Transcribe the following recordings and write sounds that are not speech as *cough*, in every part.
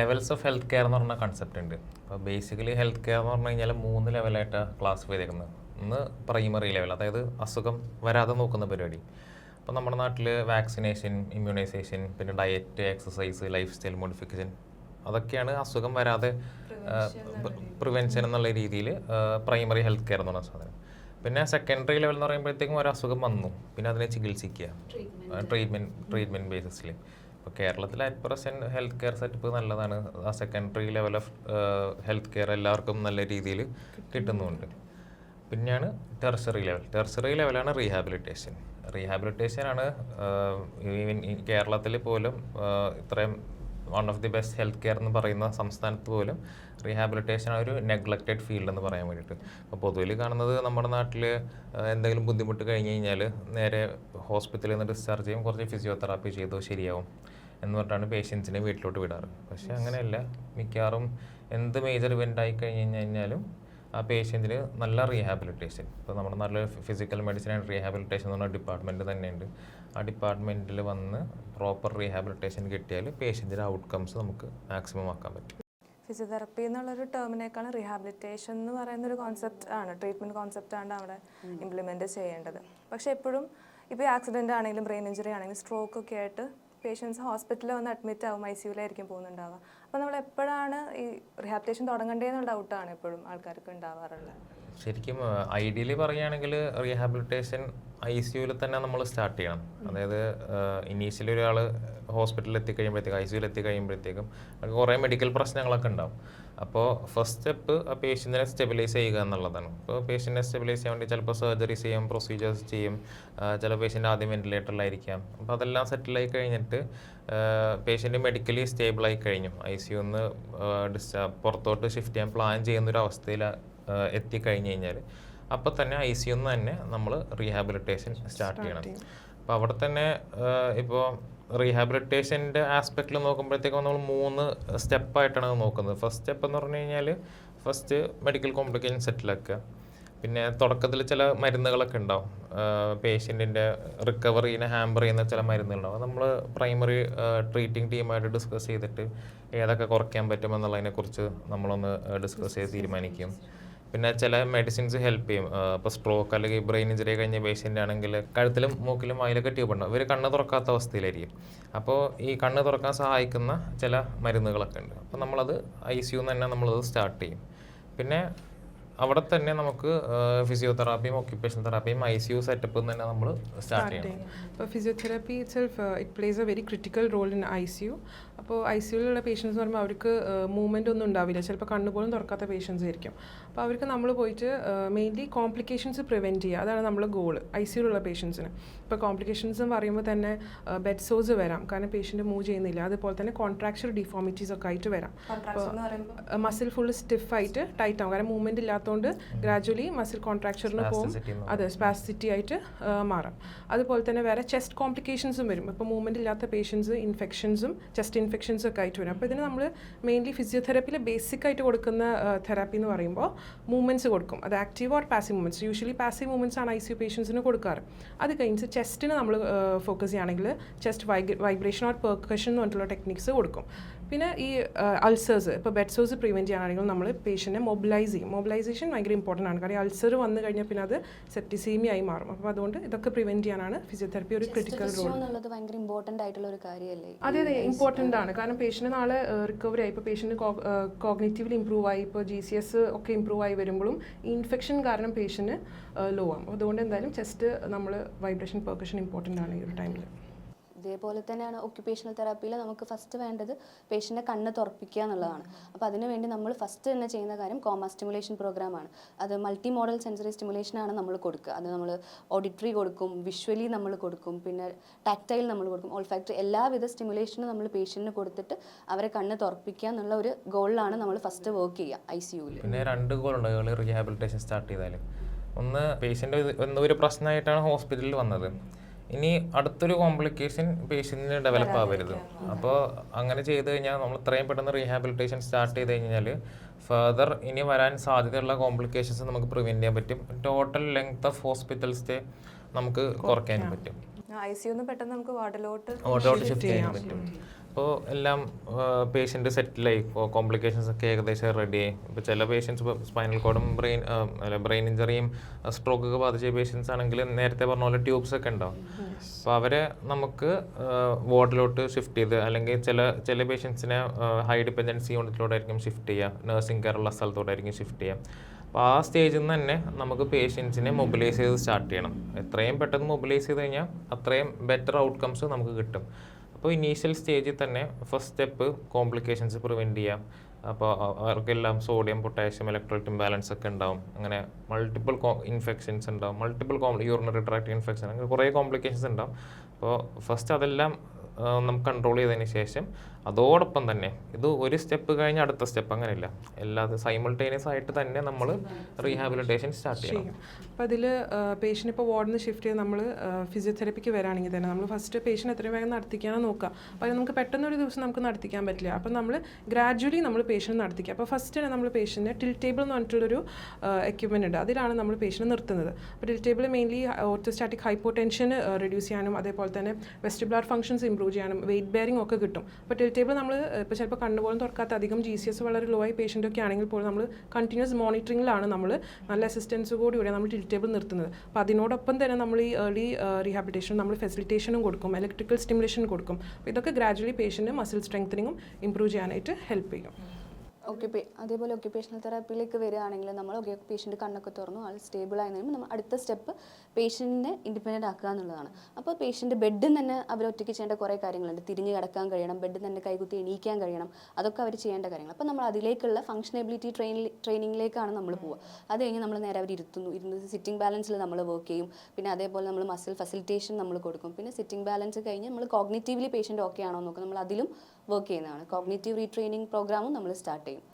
Levels of health care എന്ന് പറഞ്ഞ concept ഉണ്ട്. അപ്പോൾ ബേസിക്കലി ഹെൽത്ത് കെയർ എന്ന് പറഞ്ഞു കഴിഞ്ഞാൽ മൂന്ന് ലെവലായിട്ടാണ് ക്ലാസിഫൈ ചെയ്തേക്കുന്നത്. ഒന്ന് പ്രൈമറി ലെവൽ അതായത് അസുഖം വരാതെ നോക്കുന്ന പരിപാടി. അപ്പോൾ നമ്മുടെ നാട്ടിൽ വാക്സിനേഷൻ ഇമ്മ്യൂണൈസേഷൻ പിന്നെ diet exercise lifestyle modification അതൊക്കെയാണ് അസുഖം വരാതെ പ്രിവെൻഷൻ എന്നുള്ള രീതിയിൽ. പ്രൈമറി ഹെൽത്ത് കെയർ എന്ന് പറഞ്ഞ സാധനം. പിന്നെ സെക്കൻഡറി ലെവൽ എന്ന് പറയുമ്പോഴത്തേക്കും ഒരു അസുഖം വന്നു. പിന്നെ അതിനെ ചികിത്സിക്കുക. ട്രീറ്റ്മെന്റ് ട്രീറ്റ്മെന്റ് ബേസിസിൽ ഇപ്പോൾ കേരളത്തിൽ at present health care setup നല്ലതാണ്. ആ secondary level of health care എല്ലാവർക്കും നല്ല രീതിയിൽ കിട്ടുന്നുമുണ്ട് പിന്നെയാണ് ടെർസറി ലെവൽ ടെർസറി ലെവലാണ് റീഹാബിലിറ്റേഷൻ റീഹാബിലിറ്റേഷനാണ് ഈവൻ കേരളത്തിൽ പോലും ഇത്രയും one of the best health care എന്ന് പറയുന്ന സംസ്ഥാനത്ത് പോലും റീഹാബിലിറ്റേഷൻ ഒരു നെഗ്ലക്റ്റഡ് ഫീൽഡ് എന്ന് പറയാൻ വേണ്ടിയിട്ട്. അപ്പോൾ പൊതുവിൽ കാണുന്നത് നമ്മുടെ നാട്ടിൽ എന്തെങ്കിലും ബുദ്ധിമുട്ട് കഴിഞ്ഞ് കഴിഞ്ഞാൽ നേരെ ഹോസ്പിറ്റലിൽ നിന്ന് ഡിസ്ചാർജ് ചെയ്യും കുറച്ച് ഫിസിയോതെറാപ്പി ചെയ്തോ ശരിയാവും. എന്ന് പറഞ്ഞിട്ടാണ് പേഷ്യൻസിനെ വീട്ടിലോട്ട് വിടാറ്. പക്ഷേ അങ്ങനെയല്ല. മിക്കവാറും എന്ത് മേജർ ഇവന്റ് ആയി കഴിഞ്ഞ് കഴിഞ്ഞാലും ആ പേഷ്യന്റിന് നല്ല റീഹാബിലിറ്റേഷൻ ഇപ്പോൾ നമ്മുടെ നല്ല ഫിസിക്കൽ മെഡിസിൻ ആൻഡ് റീഹാബിലിറ്റേഷൻ എന്ന് പറഞ്ഞ ഡിപ്പാർട്ട്മെന്റ് തന്നെയുണ്ട്. ആ ഡിപ്പാർട്ട്മെന്റിൽ വന്ന് പ്രോപ്പർ റീഹാബിലിറ്റേഷൻ കിട്ടിയാൽ പേഷ്യന്റിന്റെ ഔട്ട്കംസ് നമുക്ക് മാക്സിമം ആക്കാൻ പറ്റും. ഫിസിയോതെറപ്പി എന്നുള്ളൊരു ടേമിനേക്കാളും റീഹാബിലിറ്റേഷൻ എന്ന് പറയുന്ന ഒരു കോൺസെപ്റ്റ് ആണ്. ട്രീറ്റ്മെന്റ് കോൺസെപ്റ്റ് ആണ് അവിടെ ഇംപ്ലിമെന്റ് ചെയ്യേണ്ടത്. പക്ഷേ എപ്പോഴും ഇപ്പോൾ ആക്സിഡന്റ് ആണെങ്കിലും ബ്രെയിൻ ഇഞ്ചുറി ആണെങ്കിലും സ്ട്രോക്ക് ഒക്കെ ആയിട്ട് പേഷ്യൻസ് ഹോസ്പിറ്റലിൽ വന്ന് അഡ്മിറ്റ് ആവും ഐ സിയുലായിരിക്കും പോകുന്നുണ്ടാവുക. അപ്പോൾ നമ്മൾ എപ്പോഴാണ് ഈ റിഹാബിറ്റേഷൻ തുടങ്ങേണ്ടതെന്നുള്ള ഡൗട്ടാണ് എപ്പോഴും ആൾക്കാർക്ക് ഉണ്ടാവാറുള്ളത്. ശരിക്കും ഐഡിയലി പറയുകയാണെങ്കിൽ റീഹാബിലിറ്റേഷൻ ഐ സിയുവിൽ തന്നെ നമ്മൾ സ്റ്റാർട്ട് ചെയ്യണം. അതായത് ഇനീഷ്യലി ഒരാൾ ഹോസ്പിറ്റലിൽ എത്തിക്കഴിയുമ്പോഴത്തേക്കും ഐ സിയുവിൽ എത്തിക്കഴിയുമ്പോഴത്തേക്കും കുറേ മെഡിക്കൽ പ്രശ്നങ്ങളൊക്കെ ഉണ്ടാവും. അപ്പോൾ ഫസ്റ്റ് സ്റ്റെപ്പ് ആ പേഷ്യന്റിനെ സ്റ്റെബിലൈസ് ചെയ്യുക എന്നുള്ളതാണ്. ഇപ്പോൾ പേഷ്യന്റിനെ സ്റ്റെബിലൈസ് ചെയ്യാൻ വേണ്ടി ചിലപ്പോൾ സർജറി ചെയ്യും പ്രൊസീജിയേഴ്സ് ചെയ്യും ചില പേഷ്യന്റ് ആദ്യം വെന്റിലേറ്ററിലായിരിക്കാം അപ്പോൾ അതെല്ലാം സെറ്റിലായി കഴിഞ്ഞിട്ട് പേഷ്യന്റ് മെഡിക്കലി സ്റ്റേബിളായി കഴിഞ്ഞു. ഐ സി ഒന്ന് ഡിസ്റ്റാ പുറത്തോട്ട് ഷിഫ്റ്റ് ചെയ്യാൻ പ്ലാൻ ചെയ്യുന്നൊരു അവസ്ഥയിൽ എത്തിക്കഴിഞ്ഞ് കഴിഞ്ഞാൽ അപ്പോൾ തന്നെ ഐ സി ഒന്ന് തന്നെ നമ്മൾ റീഹാബിലിറ്റേഷൻ സ്റ്റാർട്ട് ചെയ്യണം. അപ്പോൾ അവിടെ തന്നെ ഇപ്പോൾ റീഹാബിലിറ്റേഷന്റെ ആസ്പെക്റ്റിൽ നോക്കുമ്പോഴത്തേക്കും നമ്മൾ മൂന്ന് സ്റ്റെപ്പായിട്ടാണ് അത് നോക്കുന്നത്. ഫസ്റ്റ് സ്റ്റെപ്പ് എന്ന് പറഞ്ഞു കഴിഞ്ഞാൽ ഫസ്റ്റ് മെഡിക്കൽ കോംപ്ലിക്കേഷൻ സെറ്റിലാക്കുക പിന്നെ തുടക്കത്തിൽ ചില മരുന്നുകളൊക്കെ ഉണ്ടാവും. പേഷ്യന്റിന്റെ റിക്കവറീനെ ഹാമ്പർ ചെയ്യുന്ന ചില മരുന്നുകളുണ്ടാവും. നമ്മൾ പ്രൈമറി ട്രീറ്റിംഗ് ടീമായിട്ട് ഡിസ്കസ് ചെയ്തിട്ട് ഏതൊക്കെ കുറയ്ക്കാൻ പറ്റുമെന്നുള്ളതിനെക്കുറിച്ച് നമ്മളൊന്ന് ഡിസ്കസ് ചെയ്ത് തീരുമാനിക്കും. പിന്നെ ചില മെഡിസിൻസ് ഹെൽപ്പ് ചെയ്യും. ഇപ്പോൾ സ്ട്രോക്ക് അല്ലെങ്കിൽ ബ്രെയിൻ ഇഞ്ചറി കഴിഞ്ഞ പേഷ്യന്റ് ആണെങ്കിൽ കഴുത്തിലും മൂക്കിലും വായിലൊക്കെ ട്യൂബ് ഉണ്ടാവും. ഇവർ കണ്ണ് തുറക്കാത്ത അവസ്ഥയിലായിരിക്കും. അപ്പോൾ ഈ കണ്ണ് തുറക്കാൻ സഹായിക്കുന്ന ചില മരുന്നുകളൊക്കെ ഉണ്ട്. അപ്പോൾ നമ്മളത് ഐ സി തന്നെ നമ്മളത് സ്റ്റാർട്ട് ചെയ്യും. പിന്നെ അവിടെ തന്നെ നമുക്ക് ഫിസിയോതെറാപ്പിയും ഒക്യുപ്പേഷൻ തെറാപ്പിയും ഐ സി യു സെറ്റപ്പ് തന്നെ നമ്മൾ സ്റ്റാർട്ട് ചെയ്യണം. അപ്പോൾ physiotherapy itself it plays a very critical role in I C U അപ്പോൾ ഐ സി യുയിലുള്ള പേഷ്യൻസ് എന്ന് പറയുമ്പോൾ അവർക്ക് മൂവ്മെന്റ് ഒന്നും ഉണ്ടാവില്ല. ചിലപ്പോൾ കണ്ണുപോലും തുറക്കാത്ത പേഷ്യൻസ് ആയിരിക്കും. അപ്പോൾ അവർക്ക് നമ്മൾ പോയിട്ട് മെയിൻലി കോംപ്ലിക്കേഷൻസ് പ്രിവെന്റ് ചെയ്യുക. അതാണ് നമ്മുടെ ഗോൾ ഐ സി യുയിലുള്ള പേഷ്യൻസിന് ഇപ്പോൾ കോംപ്ലിക്കേഷൻസ് എന്ന് പറയുമ്പോൾ തന്നെ ബെഡ് സോസ് വരാം. കാരണം പേഷ്യന്റ് മൂവ് ചെയ്യുന്നില്ല. അതുപോലെ തന്നെ കോൺട്രാക്ചർ ഡിഫോമിറ്റീസ് ഒക്കെ ആയിട്ട് വരാം. എന്ന് പറയുമ്പോൾ മസിൽ ഫുള്ള് സ്റ്റിഫായിട്ട് ടൈറ്റ് ആവും. കാരണം മൂവ്മെന്റ് ഇല്ലാത്തതുകൊണ്ട് ഗ്രാജുവലി മസിൽ കോൺട്രാക്ചറിന് പോകും. അതെ സ്പാസിറ്റി ആയിട്ട് മാറും. അതുപോലെ തന്നെ വേറെ ചെസ്റ്റ് കോംപ്ലിക്കേഷൻസും വരും. ഇപ്പോൾ മൂവ്മെന്റ് ഇല്ലാത്ത പേഷ്യൻസ് ഇൻഫെക്ഷൻസും ചെസ്റ്റ് ഇൻഫെക്ഷൻസും ഒക്കെ ആയിട്ട് വരും. അപ്പോൾ ഇതിന് നമ്മൾ മെയിൻലി ഫിസിയോതെറാപ്പിയിൽ ബേസിക് ആയിട്ട് കൊടുക്കുന്ന തെറാപ്പി എന്ന് പറയുമ്പോൾ മൂവ്മെന്റ്സ് കൊടുക്കും. അത് active or passive movements usually passive movements ആണ് ഐ സി യു പേഷ്യൻസിന് കൊടുക്കാറ്. അത് കഴിഞ്ഞ് ചെസ്റ്റിന് നമ്മൾ ഫോക്കസ് ചെയ്യുകയാണെങ്കിൽ ചെസ്റ്റ് വൈബ്രേഷൻ ഓർ പെർക്കഷൻ എന്ന് പറഞ്ഞിട്ടുള്ള ടെക്നിക്സ് കൊടുക്കും. പിന്നെ ഈ അൾസേഴ്സ് ഇപ്പോൾ ബെഡ്സേഴ്സ് പ്രിവെന്റ് ചെയ്യാനാണെങ്കിൽ നമ്മൾ പേഷ്യന്റിനെ മൊബിലൈസ് ചെയ്യും. മൊബിലൈസേഷൻ ഭയങ്കര ഇമ്പോർട്ടന്റ് ആണ്. കാരണം അൾസർ വന്നു കഴിഞ്ഞാൽ പിന്നെ അത് സെപ്റ്റിസീമിയായി മാറും. അപ്പോൾ അതുകൊണ്ട് ഇതൊക്കെ പ്രിവെന്റ് ചെയ്യാനാണ് ഫിസിയോതെറപ്പി ഒരു ക്രിട്ടിക്കൽ റോൾ ഭയങ്കര ഇമ്പോർട്ടന്റ് ആയിട്ടുള്ള ഒരു കാര്യമല്ലേ? അതെ അതെ ഇമ്പോർട്ടന്റ് ആണ്. കാരണം പേഷ്യന്റ് നാളെ റിക്കവറി ആയി. ഇപ്പോൾ പേഷ്യന്റ് കോഗ്നേറ്റീവ്ലി ഇമ്പ്രൂവ് ആയി. ഇപ്പോൾ ജി സി എസ് ഒക്കെ ഇമ്പ്രൂവ് ആയി വരുമ്പോഴും ഇൻഫെക്ഷൻ കാരണം പേഷ്യന്റ് ലോ ആകും അതുകൊണ്ട് എന്തായാലും ചെസ്റ്റ് നമ്മൾ വൈബ്രേഷൻ പെർക്കഷൻ ഇമ്പോർട്ടന്റ് ആണ് ഈ ഒരു ടൈമിൽ ഇതേപോലെ തന്നെയാണ് ഒക്യുപ്പേഷണൽ തെറാപ്പിയിൽ നമുക്ക് ഫസ്റ്റ് വേണ്ടത് പേഷ്യന്റെ കണ്ണ് തുറപ്പിക്കുക എന്നുള്ളതാണ്. അപ്പോൾ അതിനുവേണ്ടി നമ്മൾ ഫസ്റ്റ് തന്നെ ചെയ്യുന്ന കാര്യം കോമ സ്റ്റിമുലേഷൻ പ്രോഗ്രാമാണ് അത് മൾട്ടി മോഡൽ സെൻസറി സ്റ്റിമുലേഷനാണ് നമ്മൾ കൊടുക്കുക. അത് നമ്മൾ ഓഡിറ്ററി കൊടുക്കും വിഷ്വലി നമ്മൾ കൊടുക്കും പിന്നെ ടാക്ടൈൽ നമ്മൾ കൊടുക്കും ഓൾഫാക്ടറി എല്ലാവിധ സ്റ്റിമുലേഷനും നമ്മൾ പേഷ്യന്റിന് കൊടുത്തിട്ട് അവരെ കണ്ണ് തുറപ്പിക്കുക എന്നുള്ള ഒരു ഗോളിലാണ് നമ്മൾ ഫസ്റ്റ് വർക്ക് ചെയ്യുക ഐ സി യുവിൽ പിന്നെ രണ്ട് ഗോളുണ്ട് റീഹാബിലിറ്റേഷൻ സ്റ്റാർട്ട് ചെയ്താൽ ഒന്ന് പേഷ്യന്റ് ഒരു പ്രശ്നമായിട്ടാണ് ഹോസ്പിറ്റലിൽ വന്നത്. ഇനി അടുത്തൊരു കോംപ്ലിക്കേഷൻ പേഷ്യന്റിന് ഡെവലപ്പ് ആവരുത്. അപ്പോൾ അങ്ങനെ ചെയ്ത് കഴിഞ്ഞാൽ നമ്മൾ ഇത്രയും പെട്ടെന്ന് റീഹാബിലിറ്റേഷൻ സ്റ്റാർട്ട് ചെയ്ത് കഴിഞ്ഞാൽ ഫർദർ ഇനി വരാൻ സാധ്യതയുള്ള കോംപ്ലിക്കേഷൻസ് നമുക്ക് പ്രിവെന്റ് ചെയ്യാൻ പറ്റും. Total length of hospital stay നമുക്ക് കുറയ്ക്കാൻ പറ്റും. ഐ പെട്ടെന്ന് നമുക്ക് വാർഡിലോട്ട് ഷിഫ്റ്റ് ചെയ്യാൻ പറ്റും. അപ്പോൾ എല്ലാം പേഷ്യന്റ് സെറ്റിലായി ഇപ്പോൾ കോംപ്ലിക്കേഷൻസ് ഒക്കെ ഏകദേശം റെഡിയായി ഇപ്പോൾ ചില പേഷ്യൻസ് ഇപ്പോൾ സ്പൈനൽ കോഡും ബ്രെയിൻ അല്ല ബ്രെയിൻ ഇഞ്ചറിയും സ്ട്രോക്ക് ഒക്കെ ബാധിച്ച പേഷ്യൻസ് ആണെങ്കിൽ നേരത്തെ പറഞ്ഞ പോലെ ട്യൂബ്സ് ഒക്കെ ഉണ്ടാവും. അപ്പോൾ അവരെ നമുക്ക് വാർഡിലോട്ട് ഷിഫ്റ്റ് ചെയ്ത് അല്ലെങ്കിൽ ചില ചില പേഷ്യൻസിനെ ഹൈ ഡിപ്പെൻഡൻസി യൂണിറ്റിലോട്ടായിരിക്കും ഷിഫ്റ്റ് ചെയ്യുക നഴ്സിംഗ് കെയർ ഉള്ള സ്ഥലത്തോട്ടായിരിക്കും ഷിഫ്റ്റ് ചെയ്യുക അപ്പോൾ ആ സ്റ്റേജിൽ നിന്ന് തന്നെ നമുക്ക് പേഷ്യൻസിനെ മൊബിലൈസ് ചെയ്ത് സ്റ്റാർട്ട് ചെയ്യണം. എത്രയും പെട്ടെന്ന് മൊബിലൈസ് ചെയ്ത് കഴിഞ്ഞാൽ അത്രയും ബെറ്റർ ഔട്ട്കംസ് നമുക്ക് കിട്ടും. അപ്പോൾ ഇനീഷ്യൽ സ്റ്റേജിൽ തന്നെ ഫസ്റ്റ് സ്റ്റെപ്പ് കോംപ്ലിക്കേഷൻസ് പ്രിവെന്റ് ചെയ്യാം. അപ്പോൾ അവർക്കെല്ലാം സോഡിയം പൊട്ടാഷ്യം ഇലക്ട്രോലൈറ്റ് ഇംബാലൻസ് ഒക്കെ ഉണ്ടാവും. അങ്ങനെ മൾട്ടിപ്പിൾ ഇൻഫെക്ഷൻസ് ഉണ്ടാവും. മൾട്ടിപ്പിൾ യൂറിനറി ട്രാക്ട് ഇൻഫെക്ഷൻ അങ്ങനെ കുറേ കോംപ്ലിക്കേഷൻസ് ഉണ്ടാവും. അപ്പോൾ ഫസ്റ്റ് അതെല്ലാം നമുക്ക് കൺട്രോൾ ചെയ്തതിന് ശേഷം അതോടൊപ്പം തന്നെ ഇത് ഒരു സ്റ്റെപ്പ് കഴിഞ്ഞ് അടുത്ത സ്റ്റെപ്പ് അങ്ങനെയില്ല. എല്ലാത് സൈമിൾട്ടേനിയസ് ആയിട്ട് തന്നെ നമ്മൾ റീഹാബിലിറ്റേഷൻ സ്റ്റാർട്ട് ചെയ്യണം. അപ്പോൾ അതിൽ പേഷ്യന്റ് ഇപ്പോൾ വാർഡിൽ നിന്ന് ഷിഫ്റ്റ് ചെയ്ത് നമ്മൾ ഫിസിയോതെറപ്പിക്ക് വരാണെങ്കിൽ തന്നെ നമ്മൾ ഫസ്റ്റ് പേഷ്യന്റ് എത്രയും വേഗം നടത്തിക്കാനോ നോക്കുക. അപ്പോൾ നമുക്ക് പെട്ടെന്ന് ഒരു ദിവസം നമുക്ക് നടത്തിക്കാൻ പറ്റില്ല. അപ്പോൾ നമ്മൾ ഗ്രാജുവലി നമ്മൾ പേഷ്യന്റ് നടത്തിക്കുക. അപ്പോൾ ഫസ്റ്റ് തന്നെ നമ്മൾ പേഷ്യന്റെ ടിൽ ടേബിൾ എന്ന് പറഞ്ഞിട്ടുള്ളൊരു എക്യുപ്മെന്റ് ഉണ്ട്. അതിലാണ് നമ്മൾ പേഷ്യന്റ് നിർത്തുന്നത്. അപ്പോൾ tilt table mainly orthostatic hypotension reduce ചെയ്യാനും അതേപോലെ തന്നെ വെസ്റ്റിബുലാർ ഫംഗ്ഷൻസ് ഇമ്പ്രൂവ് ചെയ്യാനും വെയിറ്റ് ബെയറിംഗ് ഒക്കെ കിട്ടും. അപ്പോൾ ടിൽ ടേബിൾ നമ്മൾ ഇപ്പോൾ ചിലപ്പോൾ കണ്ണുപോലും തുറക്കാത്ത അധികം ജി സി എസ് വളരെ ലോ ആയി പേഷ്യന്റ് ഒക്കെ ആണെങ്കിൽ പോലും നമ്മൾ കണ്ടിന്യൂസ് മോണിറ്ററിങ്ങിലാണ് നമ്മൾ നല്ല അസിസ്റ്റൻസ് കൂടി നമ്മൾ ടിൽ ടേബിൾ നിർത്തുന്നത്. അപ്പോൾ അതിനോടൊപ്പം തന്നെ നമ്മൾ ഈ ഏർലി റീഹാബിലിറ്റേഷൻ നമ്മൾ ഫെസിലിറ്റേഷനും കൊടുക്കും ഇലക്ട്രിക്കൽ സ്റ്റിമുലേഷൻ കൊടുക്കും. അപ്പോൾ ഇതൊക്കെ ഗ്രാജുവലി പേഷ്യന്റ് മസിൽ സ്ട്രെങ്തനിങ്ങും ഇമ്പ്രൂവ് ചെയ്യാനായിട്ട് ഹെൽപ്പ് ചെയ്യും. ഒക്യുപ്പേ അതേപോലെ ഒക്യുപ്പേഷണൽ തെറാപ്പിയിലേക്ക് വരികയാണെങ്കിൽ നമ്മൾ പേഷ്യന്റ് കണ്ണൊക്കെ തുറന്നു ആൾ സ്റ്റേബിൾ ആയി കഴിയുമ്പോൾ നമ്മൾ അടുത്ത സ്റ്റെപ്പ് പേഷ്യന്റിനെ ഇൻഡിപെൻഡന്റ് ആക്കുക എന്നുള്ളതാണ്. അപ്പോൾ പേഷ്യന്റ് ബെഡിൽ തന്നെ അവർ ഒറ്റയ്ക്ക് ചെയ്യേണ്ട കുറേ കാര്യങ്ങളുണ്ട്. തിരിഞ്ഞ് കിടക്കാൻ കഴിയണം ബെഡ് തന്നെ കൈകുത്തി എണീക്കാൻ കഴിയണം അതൊക്കെ അവർ ചെയ്യേണ്ട കാര്യങ്ങൾ. അപ്പോൾ നമ്മൾ അതിലേക്കുള്ള ഫംഗ്ഷനബിലിറ്റി ട്രെയിനിൽ ട്രെയിനിങ്ങിലേക്കാണ് നമ്മൾ പോവുക. അത് കഴിഞ്ഞ് നമ്മൾ നേരെ അവർ ഇരുത്തുന്നു. ഇരുന്ന് സിറ്റിംഗ് ബാലൻസിൽ നമ്മൾ വർക്ക് ചെയ്യും. പിന്നെ അതേപോലെ നമ്മൾ മസിൽ ഫെസിലിറ്റേഷൻ നമ്മൾ കൊടുക്കും. പിന്നെ സിറ്റിംഗ് ബാലൻസ് കഴിഞ്ഞ് നമ്മൾ കോഗ്നേറ്റീവ്ലി പേഷ്യന്റ് ഓക്കെ ആണോ നോക്കും. നമ്മൾ അതിലും വർക്ക് ചെയ്യുന്നതാണ്. കോഗ്നേറ്റീവ് റീട്രെയിനിങ് പ്രോഗ്രാമും നമ്മൾ സ്റ്റാർട്ട് ചെയ്യും.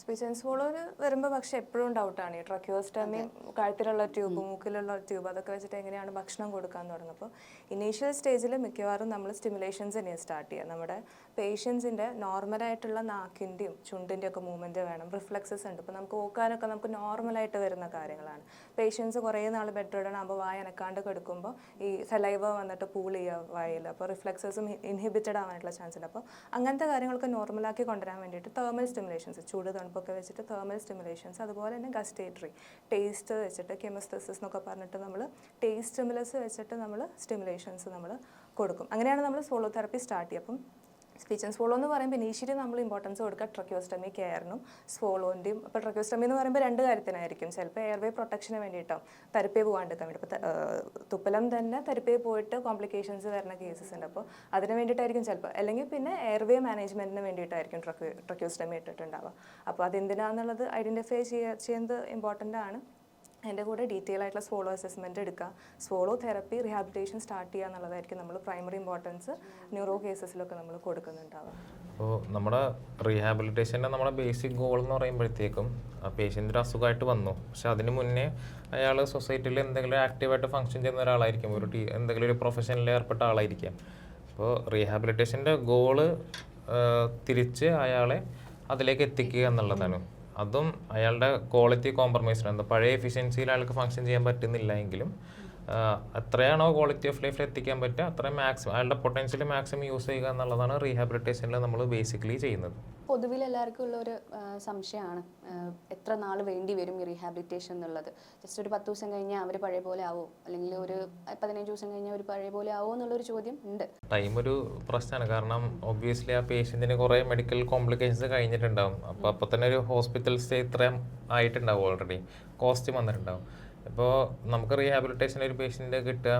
സ്പീച്ച് ആൻഡ് സ്വോളോന് വരുമ്പോൾ പക്ഷെ എപ്പോഴും ഡൗട്ടാണ് ഈ ട്രക്യോസ്റ്റമി കഴുത്തിലുള്ള ട്യൂബ് മൂക്കിലുള്ള ട്യൂബ് അതൊക്കെ വെച്ചിട്ട് എങ്ങനെയാണ് ഭക്ഷണം കൊടുക്കാൻ തുടങ്ങുമ്പോൾ ഇനീഷ്യൽ സ്റ്റേജിൽ മിക്കവാറും നമ്മൾ സ്റ്റിമുലേഷൻസ് തന്നെയാണ് സ്റ്റാർട്ട് ചെയ്യുക. നമ്മുടെ പേഷ്യൻസിന്റെ നോർമലായിട്ടുള്ള നാക്കിന്റെയും ചുണ്ടിന്റെയും ഒക്കെ മൂവ്മെന്റ് വേണം. റിഫ്ലക്സസ് ഉണ്ട്. ഇപ്പോൾ നമുക്ക് ഓക്കാനൊക്കെ നമുക്ക് നോർമലായിട്ട് വരുന്ന കാര്യങ്ങളാണ്. പേഷ്യൻസ് കുറേ നാൾ ബെഡ് അപ്പോൾ വായ അനക്കാണ്ട് കിടക്കുമ്പോൾ ഈ സലൈവ വന്നിട്ട് പൂൾ ചെയ്യുക വായിൽ. അപ്പോൾ റിഫ്ലക്സസും ഇൻഹിബിറ്റഡ് ആവാനുള്ള ചാൻസ് ഉണ്ട്. അപ്പോൾ അങ്ങനത്തെ കാര്യങ്ങളൊക്കെ നോർമലാക്കി കൊണ്ടുവരാൻ വേണ്ടിയിട്ട് തേർമൽ സ്റ്റിമുലേഷൻസ് ചൂട് തണുപ്പൊക്കെ വെച്ചിട്ട് തേർമൽ സ്റ്റിമുലേഷൻസ് അതുപോലെ തന്നെ ഗസ്റ്റേറ്ററി ടേസ്റ്റ് വെച്ചിട്ട് കെമിസ്തസിസ് എന്നൊക്കെ പറഞ്ഞിട്ട് നമ്മൾ ടേസ്റ്റ് സ്റ്റിമുലസ് വെച്ചിട്ട് നമ്മൾ സ്റ്റിമുലേഷൻസ് നമ്മൾ കൊടുക്കും. അങ്ങനെയാണ് നമ്മൾ സോളോ തെറപ്പി സ്റ്റാർട്ട് ചെയ്യുക. അപ്പം സ്പീച്ച് ആൻഡ് സ്വോളോ എന്ന് പറയുമ്പോൾ ഇനീഷ്യലി നമ്മൾ ഇമ്പോർട്ടൻസ് കൊടുക്കുക ട്രക്യോസ്റ്റമി കെയറിനും സ്വോളോന്റെയും അപ്പോൾ ട്രക്യോസ്റ്റമി എന്ന് പറയുമ്പോൾ രണ്ട് കാര്യത്തിനായിരിക്കും. ചിലപ്പോൾ എയർവേ പ്രൊട്ടക്ഷന് വേണ്ടിയിട്ടോ തരിപ്പേ പോകാണ്ടിരിക്കാൻ വേണ്ടി. ഇപ്പോൾ തുപ്പലം തന്നെ തരിപ്പേ പോയിട്ട് കോംപ്ലിക്കേഷൻസ് വരുന്ന കേസസ് ഉണ്ട്. അപ്പോൾ അതിന് വേണ്ടിയിട്ടായിരിക്കും ചിലപ്പോൾ. അല്ലെങ്കിൽ പിന്നെ എയർവേ മാനേജ്മെന്റിന് വേണ്ടിയിട്ടായിരിക്കും ട്രക്യോ ട്രക്യോസ്റ്റമി ഇട്ടിട്ടുണ്ടാവുക. അപ്പോൾ അതെന്തിനാന്നുള്ളത് ഐഡന്റിഫൈ ചെയ്യുന്നത് ഇമ്പോർട്ടന്റ് ആണ്. അതിന്റെ കൂടെ ഡീറ്റെയിൽ ആയിട്ടുള്ള സ്വോളോ അസസ്മെന്റ് എടുക്കുക. സ്വോളോ തെറപ്പി റിഹാബിലിറ്റേഷൻ സ്റ്റാർട്ട് ചെയ്യുക എന്നുള്ളതായിരിക്കും നമ്മൾ പ്രൈമറി ഇമ്പോർട്ടൻസ് ന്യൂറോ കേസസിലൊക്കെ നമ്മൾ കൊടുക്കുന്നുണ്ടാവുക. അപ്പോൾ നമ്മുടെ റീഹാബിലിറ്റേഷന്റെ നമ്മുടെ ബേസിക് ഗോൾ എന്ന് പറയുമ്പോഴത്തേക്കും ആ പേഷ്യന്റ് ഒരു അസുഖമായിട്ട് വന്നു. പക്ഷെ അതിന് മുന്നേ അയാൾ സൊസൈറ്റിയിൽ എന്തെങ്കിലും ആക്റ്റീവായിട്ട് ഫങ്ഷൻ ചെയ്യുന്ന ഒരാളായിരിക്കും. ഒരു ടീ എന്തെങ്കിലും ഒരു പ്രൊഫഷനിൽ ഏർപ്പെട്ട ആളായിരിക്കാം. അപ്പോൾ റീഹാബിലിറ്റേഷന്റെ ഗോൾ തിരിച്ച് അയാളെ അതിലേക്ക് എത്തിക്കുക എന്നുള്ളതാണ്. അതും അയാളുടെ ക്വാളിറ്റി കോംപ്രമൈസ് എന്താ പഴയ എഫിഷ്യൻസിയിൽ അയാൾക്ക് ഫങ്ഷൻ ചെയ്യാൻ പറ്റുന്നില്ല എങ്കിലും എത്രയാണോ ക്വാളിറ്റി ഓഫ് ലൈഫിൽ എത്തിക്കാൻ പറ്റുക? അത്രയും മാക്സിമം അയാളുടെ പൊട്ടൻഷ്യൽ മാക്സിമം യൂസ് ചെയ്യുക എന്നുള്ളതാണ് റീഹാബിലിറ്റേഷനിൽ നമ്മൾ ബേസിക്കലി ചെയ്യുന്നത്. പൊതുവിൽ എല്ലാവർക്കും ഉള്ള ഒരു സംശയമാണ്. എത്ര നാൾ വേണ്ടി വരും ഈ റീഹാബിലിറ്റേഷൻ എന്നുള്ളത്? ജസ്റ്റ് ഒരു പത്ത് ദിവസം കഴിഞ്ഞാൽ അവർ പഴയ പോലെ ആവോ? അല്ലെങ്കിൽ ഒരു പതിനഞ്ച് ദിവസം കഴിഞ്ഞാൽ അവർ പഴയ പോലെ ആവോ എന്നുള്ളൊരു ചോദ്യം ഉണ്ട്. ടൈം ഒരു പ്രശ്നമാണ്. കാരണം ഒബ്വിയസ്ലി ആ പേഷ്യന്റിന് കുറേ മെഡിക്കൽ കോംപ്ലിക്കേഷൻസ് കഴിഞ്ഞിട്ടുണ്ടാവും. അപ്പോൾ അപ്പോൾ തന്നെ ഒരു ഹോസ്പിറ്റൽ സ്റ്റേ ഇത്രയും ആയിട്ടുണ്ടാവും ഓൾറെഡി കോസ്റ്റ് വന്നിട്ടുണ്ടാവും. ഇപ്പോൾ നമുക്ക് റീഹാബിലിറ്റേഷൻ ഒരു പേഷ്യന്റ് കിട്ടുക.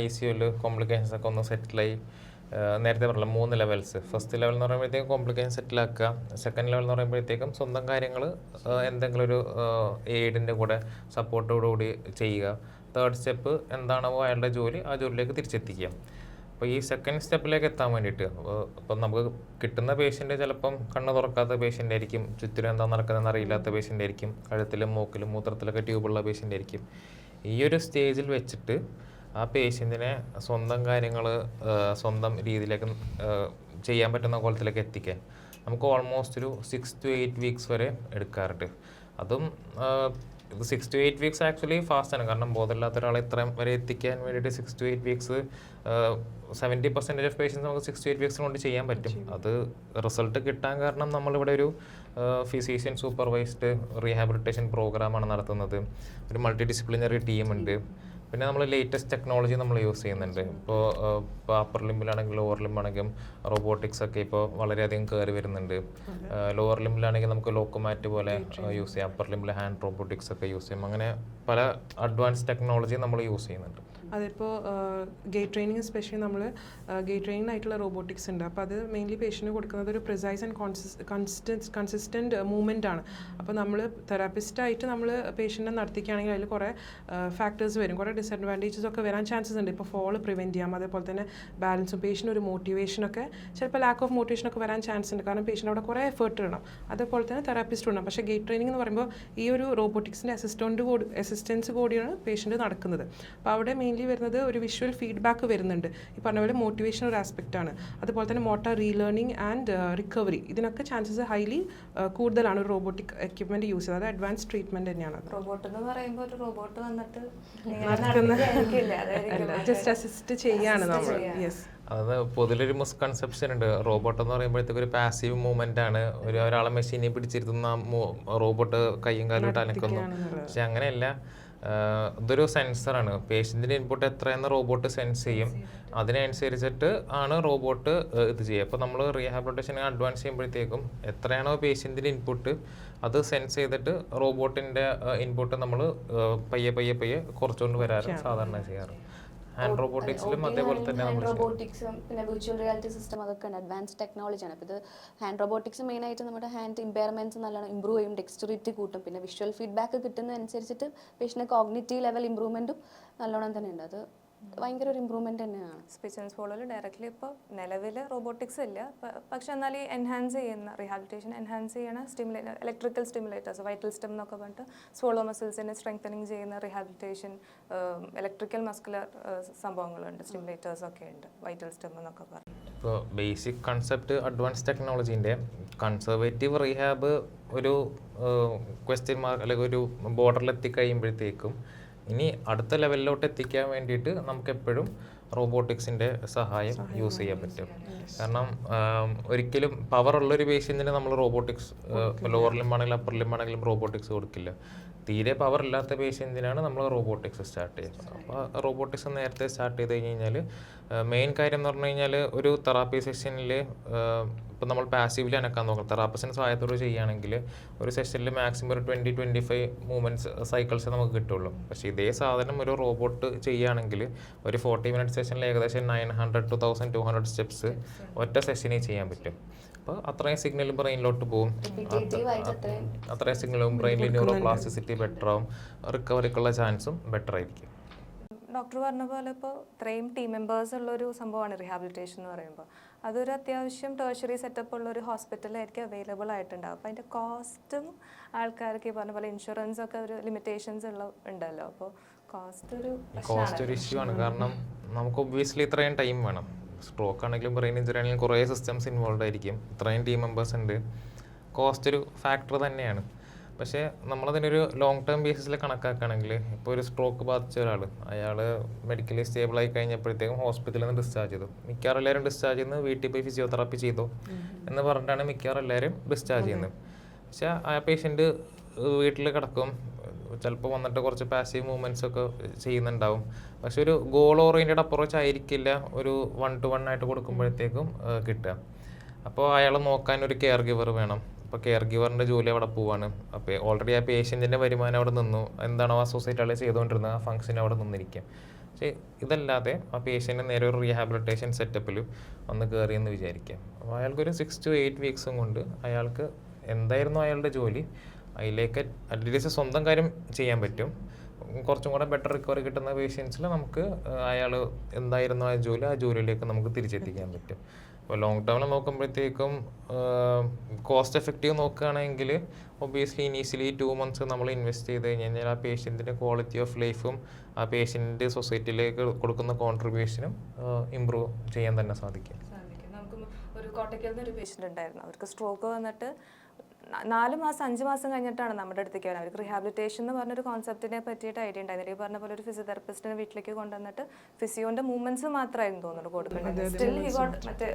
ഐ സി യുവിൽ കോംപ്ലിക്കേഷൻസ് ഒക്കെ ഒന്ന് സെറ്റിലായി നേരത്തെ പറഞ്ഞല്ലോ മൂന്ന് ലെവൽസ് ഫസ്റ്റ് ലെവൽ എന്ന് പറയുമ്പോഴത്തേക്കും കോംപ്ലിക്കേഷൻ സെറ്റിലാക്കുക സെക്കൻഡ് ലെവൽ എന്ന് പറയുമ്പോഴത്തേക്കും സ്വന്തം കാര്യങ്ങൾ എന്തെങ്കിലും ഒരു എയ്ഡിന്റെ കൂടെ സപ്പോർട്ടോടുകൂടി ചെയ്യുക. തേർഡ് സ്റ്റെപ്പ് എന്താണോ അയാളുടെ ജോലി. ആ ജോലിയിലേക്ക് തിരിച്ചെത്തിക്കുക. അപ്പോൾ ഈ സെക്കൻഡ് സ്റ്റെപ്പിലേക്ക് എത്താൻ വേണ്ടിയിട്ട് അപ്പോൾ നമുക്ക് കിട്ടുന്ന പേഷ്യന്റ് ചിലപ്പം കണ്ണ് തുറക്കാത്ത പേഷ്യന്റ് ആയിരിക്കും ചുറ്റിലും എന്താ നടക്കുന്നതെന്ന് അറിയില്ലാത്ത പേഷ്യന്റ് ആയിരിക്കും കഴുത്തിലും മൂക്കിലും മൂത്രത്തിലൊക്കെ ട്യൂബുള്ള പേഷ്യന്റ് ആയിരിക്കും. ഈ ഒരു സ്റ്റേജിൽ വെച്ചിട്ട് ആ പേഷ്യന്റിനെ സ്വന്തം കാര്യങ്ങൾ സ്വന്തം രീതിയിലേക്ക് ചെയ്യാൻ പറ്റുന്ന കോലത്തിലേക്ക് എത്തിക്കാൻ നമുക്ക് ഓൾമോസ്റ്റ് ഒരു സിക്സ് ടു എയ്റ്റ് വീക്സ് വരെ എടുക്കാറുണ്ട്. അതും ഇത് six to eight weeks actually fast ആണ്. കാരണം ബോധമില്ലാത്ത ഒരാളെ ഇത്രയും വരെ എത്തിക്കാൻ വേണ്ടിയിട്ട് six to eight weeks seventy percentage of patients നമുക്ക് സിക്സ് ടു എയ്റ്റ് വീക്സ് കൊണ്ട് ചെയ്യാൻ പറ്റും. അത് റിസൾട്ട് കിട്ടാൻ കാരണം നമ്മളിവിടെ ഒരു ഫിസീഷ്യൻ സൂപ്പർവൈസ്ഡ് റീഹാബിലിറ്റേഷൻ പ്രോഗ്രാമാണ് നടത്തുന്നത്. ഒരു മൾട്ടി ഡിസിപ്ലിനറി ടീമുണ്ട് പിന്നെ നമ്മൾ ലേറ്റസ്റ്റ് ടെക്നോളജി നമ്മൾ യൂസ് ചെയ്യുന്നുണ്ട്. ഇപ്പോൾ ഇപ്പോൾ അപ്പർ ലിമ്പിലാണെങ്കിലും ലോവർ ലിമ്പാണെങ്കിലും റോബോട്ടിക്സ് ഒക്കെ ഇപ്പോൾ വളരെയധികം കയറി വരുന്നുണ്ട്. ലോവർ ലിമ്പിലാണെങ്കിൽ നമുക്ക് ലോക്കോമാറ്റ് പോലെ യൂസ് ചെയ്യാം. അപ്പർ ലിമ്പിൽ ഹാൻഡ് റോബോട്ടിക്സ് ഒക്കെ യൂസ് ചെയ്യാം. അങ്ങനെ പല അഡ്വാൻസ് ടെക്നോളജി നമ്മൾ യൂസ് ചെയ്യുന്നുണ്ട്. അതിപ്പോൾ ഗേറ്റ് ട്രെയിനിങ് സ്പെഷ്യലി നമ്മൾ ഗേറ്റ് ട്രെയിനിങ് ആയിട്ടുള്ള റോബോട്ടിക്സ് ഉണ്ട്. അപ്പോൾ അത് മെയിൻലി പേഷ്യന്റ് കൊടുക്കുന്നത് ഒരു precise and consistence consistent movement ആണ്. അപ്പോൾ നമ്മൾ തെറാപ്പിസ്റ്റായിട്ട് നമ്മൾ പേഷ്യന്റിനെ നടത്തിക്കുകയാണെങ്കിൽ അതിൽ കുറേ ഫാക്ടേഴ്സ് വരും. കുറേ ഡിസഡ്വാന്റേജസ് ഒക്കെ വരാൻ ചാൻസസ് ഉണ്ട്. ഇപ്പോൾ ഫോൾ പ്രിവെന്റ് ചെയ്യാം. അതേപോലെ തന്നെ ബാലൻസും പേഷ്യന്റ് ഒരു മോട്ടിവേഷനൊക്കെ ചിലപ്പോൾ ലാക്ക് ഓഫ് മോട്ടിവേഷൻ ഒക്കെ വരാൻ ചാൻസ് ഉണ്ട്. കാരണം പേഷ്യന്റ് അവിടെ കുറേ എഫേർട്ട് ഇടണം. അതേപോലെ തന്നെ തെറാപ്പിസ്റ്റ് ഉണ്ട് പക്ഷേ ഗേറ്റ് ട്രെയിനിങ് എന്ന് പറയുമ്പോൾ ഈ ഒരു റോബോട്ടിക്സിന്റെ അസിസ്റ്റന്റ് കൂടി അസിസ്റ്റൻസ് കൂടിയാണ് പേഷ്യന്റ് നടക്കുന്നത്. അപ്പോൾ അവിടെ മെയിൻലി വരുന്നത് ഒരു വിഷ്വൽ ഫീഡ്ബാക്ക് വരുന്നുണ്ട്. ഈ പറഞ്ഞ പോലെ മോട്ടിവേഷൻ ഒരു ആസ്പെക്റ്റ് ആണ്. അതുപോലെ തന്നെ മോട്ടോർ റീലേണിംഗ് ആൻഡ് റിക്കവറി ഇതിനൊക്കെ ചാൻസസ് ഹൈലി കൂടുതലാണ് ഒരു റോബോട്ടിക് എക്യുപ്മെന്റ് യൂസ് ചെയ്യുന്നത്. അത് അഡ്വാൻസ് ട്രീറ്റ്മെന്റ് തന്നെയാണ്. റോബോട്ട് എന്ന് പറയുമ്പോൾ ഒരു റോബോട്ട് വന്നിട്ട് *laughs* നടക്കുന്ന ജസ്റ്റ് *laughs* അസിസ്റ്റ് ചെയ്യാണ് നമ്മൾ യെസ് അത് പൊതുവിലൊരു മിസ്കൺസെപ്ഷൻ ഉണ്ട്. റോബോട്ട് എന്ന് പറയുമ്പോഴത്തേക്ക് ഒരു പാസീവ് മൂവ്മെന്റ് ആണ്. ഒരു ഒരാളെ മെഷീനെ പിടിച്ചിരുത്തുന്ന റോബോട്ട് കയ്യും കാലും ഇട്ട് അനക്കുന്നു. പക്ഷെ അങ്ങനെയല്ല. ഇതൊരു സെൻസറാണ് പേഷ്യന്റിന്റെ ഇൻപുട്ട് എത്രയെന്ന് റോബോട്ട് സെൻസ് ചെയ്യും. അതിനനുസരിച്ചിട്ട് ആണ് റോബോട്ട് ഇത് ചെയ്യുക. അപ്പോൾ നമ്മൾ റീഹാബിലിറ്റേഷൻ അഡ്വാൻസ് ചെയ്യുമ്പോഴത്തേക്കും എത്രയാണോ പേഷ്യന്റിന്റെ ഇൻപുട്ട് അത് സെൻസ് ചെയ്തിട്ട് റോബോട്ടിന്റെ ഇൻപുട്ട് നമ്മൾ പയ്യെ പയ്യെ പയ്യെ കുറച്ചുകൊണ്ട് വരാറ് സാധാരണ ചെയ്യാറ്. ഹാൻഡ് റോബോട്ടിക്സിലും അതേപോലെ തന്നെ നമ്മൾ ഹാൻഡ് റോബോട്ടിക്സും പിന്നെ വിർച്വൽ റിയാലിറ്റി സിസ്റ്റം അതൊക്കെ ഉണ്ട്. അഡ്വാൻസ് ടെക്നോളജിയാണ് അപ്പോൾ ഇത് ഹാൻഡ് റോബോട്ടിക്സ് മെയിനായിട്ട് നമ്മുടെ ഹാൻഡ് ഇമ്പയർമെന്റ്സ് നല്ലോണം ഇമ്പ്രൂവ് ചെയ്യും ഡെക്സ്റ്ററിറ്റി കൂട്ടും. പിന്നെ വിഷ്വൽ ഫീഡ്ബാക്ക് കിട്ടുന്നതനുസരിച്ചിട്ട് പേഷ്യന്റെ കോഗ്നിറ്റീവ് ലെവൽ ഇമ്പ്രൂവ്മെന്റും നല്ലോണം തന്നെ ഉണ്ട്. അത് ഭയങ്കര ഒരു ഇമ്പ്രൂവ്മെന്റ് തന്നെയാണ്. സ്പീച്ച് ആൻഡ് സ്പോളിൽ ഡയറക്റ്റ്ലി ഇപ്പോൾ നിലവിൽ റോബോട്ടിക്സ് ഇല്ല പക്ഷെ എന്നാൽ ഈ എൻഹാൻസ് ചെയ്യുന്ന റീഹാബിലിറ്റേഷൻ എൻഹാൻസ് ചെയ്യണ stimulator electrical stimulators vital stem എന്നൊക്കെ പറഞ്ഞിട്ട് സ്വോളോ മസിൽസിനെ സ്ട്രെങ്തനിങ് ചെയ്യുന്ന റീഹാബിലിറ്റേഷൻ ഇലക്ട്രിക്കൽ മസ്കുലർ സംഭവങ്ങളുണ്ട്. സ്റ്റിമുലേറ്റേഴ്സ് ഒക്കെ ഉണ്ട്. വൈറ്റൽ സ്റ്റെം എന്നൊക്കെ പറഞ്ഞു ഇപ്പോൾ ബേസിക് കൺസെപ്റ്റ് അഡ്വാൻസ് ടെക്നോളജീന്റെ കൺസർവേറ്റീവ് റീഹാബ് ഒരു ക്വസ്റ്റ്യൻ മാർക്ക് അല്ലെങ്കിൽ ഒരു ബോർഡറിൽ എത്തിക്കഴിയുമ്പോഴത്തേക്കും ഇനി അടുത്ത ലെവലിലോട്ട് എത്തിക്കാൻ വേണ്ടിയിട്ട് നമുക്ക് എപ്പോഴും റോബോട്ടിക്സിന്റെ സഹായം യൂസ് ചെയ്യാൻ പറ്റും. കാരണം ഒരിക്കലും പവർ ഉള്ളൊരു പേഷ്യന്റിന് നമ്മൾ റോബോട്ടിക്സ് ലോവർ ലിമ്പാണെങ്കിലും അപ്പർ ലിമ്പാണെങ്കിലും റോബോട്ടിക്സ് കൊടുക്കില്ല. തീരെ പവർ ഇല്ലാത്ത പേഷ്യന്റിനാണ് നമ്മൾ റോബോട്ടിക്സ് സ്റ്റാർട്ട് ചെയ്യുന്നത്. അപ്പോൾ റോബോട്ടിക്സ് നേരത്തെ സ്റ്റാർട്ട് ചെയ്ത് കഴിഞ്ഞ് കഴിഞ്ഞാൽ മെയിൻ കാര്യം എന്ന് പറഞ്ഞു കഴിഞ്ഞാൽ ഒരു തെറാപ്പി സെഷനിൽ ഇപ്പം നമ്മൾ പാസീവ്ലി അനക്കാൻ നോക്കണം. തെറാപ്പിസ്റ്റിന് സഹായത്തോട് ചെയ്യുകയാണെങ്കിൽ ഒരു സെഷനിൽ മാക്സിമം ഒരു twenty twenty five movements cycles നമുക്ക് കിട്ടുള്ളൂ പക്ഷേ ഇതേ സാധനം ഒരു റോബോട്ട് ചെയ്യുകയാണെങ്കിൽ ഒരു ഫോർട്ടി മിനിറ്റ് സെഷനിൽ ഏകദേശം nine hundred two thousand two hundred steps ഒറ്റ സെഷനിൽ ചെയ്യാൻ പറ്റും. അപ്പോൾ അത്രയും സിഗ്നൽ ബ്രെയിനിലോട്ട് പോകും. അത്രയും സിഗ്നലും ബ്രെയിനിൽ ന്യൂറോ പ്ലാസ്റ്റിസിറ്റി ബെറ്റർ ആവും. റിക്കവറിക്കുള്ള ചാൻസും ബെറ്റർ ആയിരിക്കും. ഡോക്ടർ പറഞ്ഞ പോലെ ഇപ്പോൾ ഇത്രയും ടീം മെമ്പേഴ്സ് ഉള്ളൊരു സംഭവമാണ് റീഹാബിലിറ്റേഷൻ എന്ന് പറയുമ്പോൾ അതൊരു അത്യാവശ്യം ടേഴ്ഷറി സെറ്റപ്പ് ഉള്ള ഒരു ഹോസ്പിറ്റലായിരിക്കും അവൈലബിൾ ആയിട്ടുണ്ടാവും അപ്പോൾ അതിന്റെ കോസ്റ്റും ആൾക്കാർക്ക് ഈ പറഞ്ഞ പോലെ ഇൻഷുറൻസ് ഒക്കെ ഒരു ലിമിറ്റേഷൻസ് ഉള്ള ഉണ്ടല്ലോ. അപ്പോൾ കോസ്റ്റ് ഒരു കോസ്റ്റ് ഒരു ഇഷ്യൂ ആണ്. കാരണം നമുക്ക് ഒബ്വിയസ്ലി ഇത്രയും ടൈം വേണം. സ്ട്രോക്ക് ആണെങ്കിലും ബ്രെയിൻ ഇഞ്ചുറി ആണെങ്കിലും കുറേ സിസ്റ്റംസ് ഇൻവോൾവ് ആയിരിക്കും. ഇത്രയും ടീം മെമ്പേഴ്സ് ഉണ്ട്. കോസ്റ്റ് ഒരു ഫാക്ടർ തന്നെയാണ്. പക്ഷേ നമ്മളതിനൊരു ലോങ് ടേം ബേസിസിൽ കണക്കാക്കുകയാണെങ്കിൽ ഇപ്പോൾ ഒരു സ്ട്രോക്ക് ബാധിച്ച ഒരാൾ അയാൾ മെഡിക്കലി സ്റ്റേബിൾ ആയി കഴിഞ്ഞപ്പോഴത്തേക്കും ഹോസ്പിറ്റലിൽ നിന്ന് ഡിസ്ചാർജ് ചെയ്തു. മിക്കവാറും എല്ലാവരും ഡിസ്ചാർജ് ചെയ്യുന്നത് വീട്ടിൽ പോയി ഫിസിയോതെറാപ്പി ചെയ്തു എന്ന് പറഞ്ഞിട്ടാണ് മിക്കവാറും എല്ലാവരും ഡിസ്ചാർജ് ചെയ്യുന്നത്. പക്ഷേ ആ പേഷ്യന്റ് വീട്ടിൽ കിടക്കും. ചിലപ്പോൾ വന്നിട്ട് കുറച്ച് പാസീവ് മൂവ്മെന്റ്സ് ഒക്കെ ചെയ്യുന്നുണ്ടാവും. പക്ഷെ ഒരു ഗോൾ ഓറിയന്റഡ് അപ്രോച്ച് ആയിരിക്കില്ല ഒരു വൺ ടു വൺ ആയിട്ട് കൊടുക്കുമ്പോഴത്തേക്കും കിട്ടുക. അപ്പോൾ അയാൾ നോക്കാൻ ഒരു കെയർ ഗിവർ വേണം. അപ്പോൾ കെയർ ഗിവറിന്റെ ജോലി അവിടെ പോവാണ്. അപ്പോൾ ഓൾറെഡി ആ പേഷ്യന്റിന്റെ വരുമാനം അവിടെ നിന്നു. എന്താണോ ആ സൊസൈറ്റി ചെയ്തുകൊണ്ടിരുന്നത്? ആ ഫംഗ്ഷൻ അവിടെ നിന്നിരിക്കുക. പക്ഷേ ഇതല്ലാതെ ആ പേഷ്യന്റെ നേരെ ഒരു റീഹാബിലിറ്റേഷൻ സെറ്റപ്പിൽ വന്ന് കയറിയെന്ന് വിചാരിക്കാം അപ്പോൾ അയാൾക്കൊരു സിക്സ് ടു എയ്റ്റ് വീക്സും കൊണ്ട് അയാൾക്ക് എന്തായിരുന്നു അയാളുടെ ജോലി? അതിലേക്ക് അറ്റ്ലീസ്റ്റ് സ്വന്തം കാര്യം ചെയ്യാൻ പറ്റും. കുറച്ചും കൂടെ ബെറ്റർ റിക്കവറി കിട്ടുന്ന പേഷ്യൻസിൽ നമുക്ക് അയാൾ എന്തായിരുന്നു ആ ജോലി? ആ ജോലിയിലേക്ക് നമുക്ക് തിരിച്ചെത്തിക്കാൻ പറ്റും. അപ്പോൾ ലോങ് ടേമിൽ നോക്കുമ്പോഴത്തേക്കും കോസ്റ്റ് എഫക്റ്റീവ് നോക്കുകയാണെങ്കിൽ ഒബിയസ്ലി ഇനീഷ്യലി ടു മന്ത്സ് നമ്മൾ ഇൻവെസ്റ്റ് ചെയ്ത് കഴിഞ്ഞ് കഴിഞ്ഞാൽ ആ പേഷ്യന്റിന്റെ ക്വാളിറ്റി ഓഫ് ലൈഫും ആ പേഷ്യന്റ് സൊസൈറ്റിയിലേക്ക് കൊടുക്കുന്ന കോൺട്രിബ്യൂഷനും ഇമ്പ്രൂവ് ചെയ്യാൻ തന്നെ സാധിക്കും. ഒരു കോട്ടയ്ക്കൽ നിന്ന് ഒരു പേഷ്യന്റ് ഉണ്ടായിരുന്നു. അവർക്ക് സ്ട്രോക്ക് വന്നിട്ട് നാല് മാസം അഞ്ച് മാസം കഴിഞ്ഞിട്ടാണ് നമ്മുടെ അടുത്തേക്ക് വരുന്നത് അവർക്ക് റീഹാബിലിറ്റേഷൻ എന്ന് പറഞ്ഞൊരു കോൺസെപ്റ്റിനെ പറ്റിയിട്ട് ഐഡിയ ഉണ്ടായിരുന്നു ഈ പറഞ്ഞ പോലെ ഒരു ഫിസിയോതെറപ്പിസ്റ്റിനെ വീട്ടിലേക്ക് കൊണ്ടുവന്നിട്ട് ഫിസിയോന്റെ മൂവ്മെന്റ്സ് മാത്രമായിരുന്നു തോന്നുന്നു കൊടുക്കുന്നത് സ്റ്റിൽ ഹി ഗോട്ട് മറ്റേ.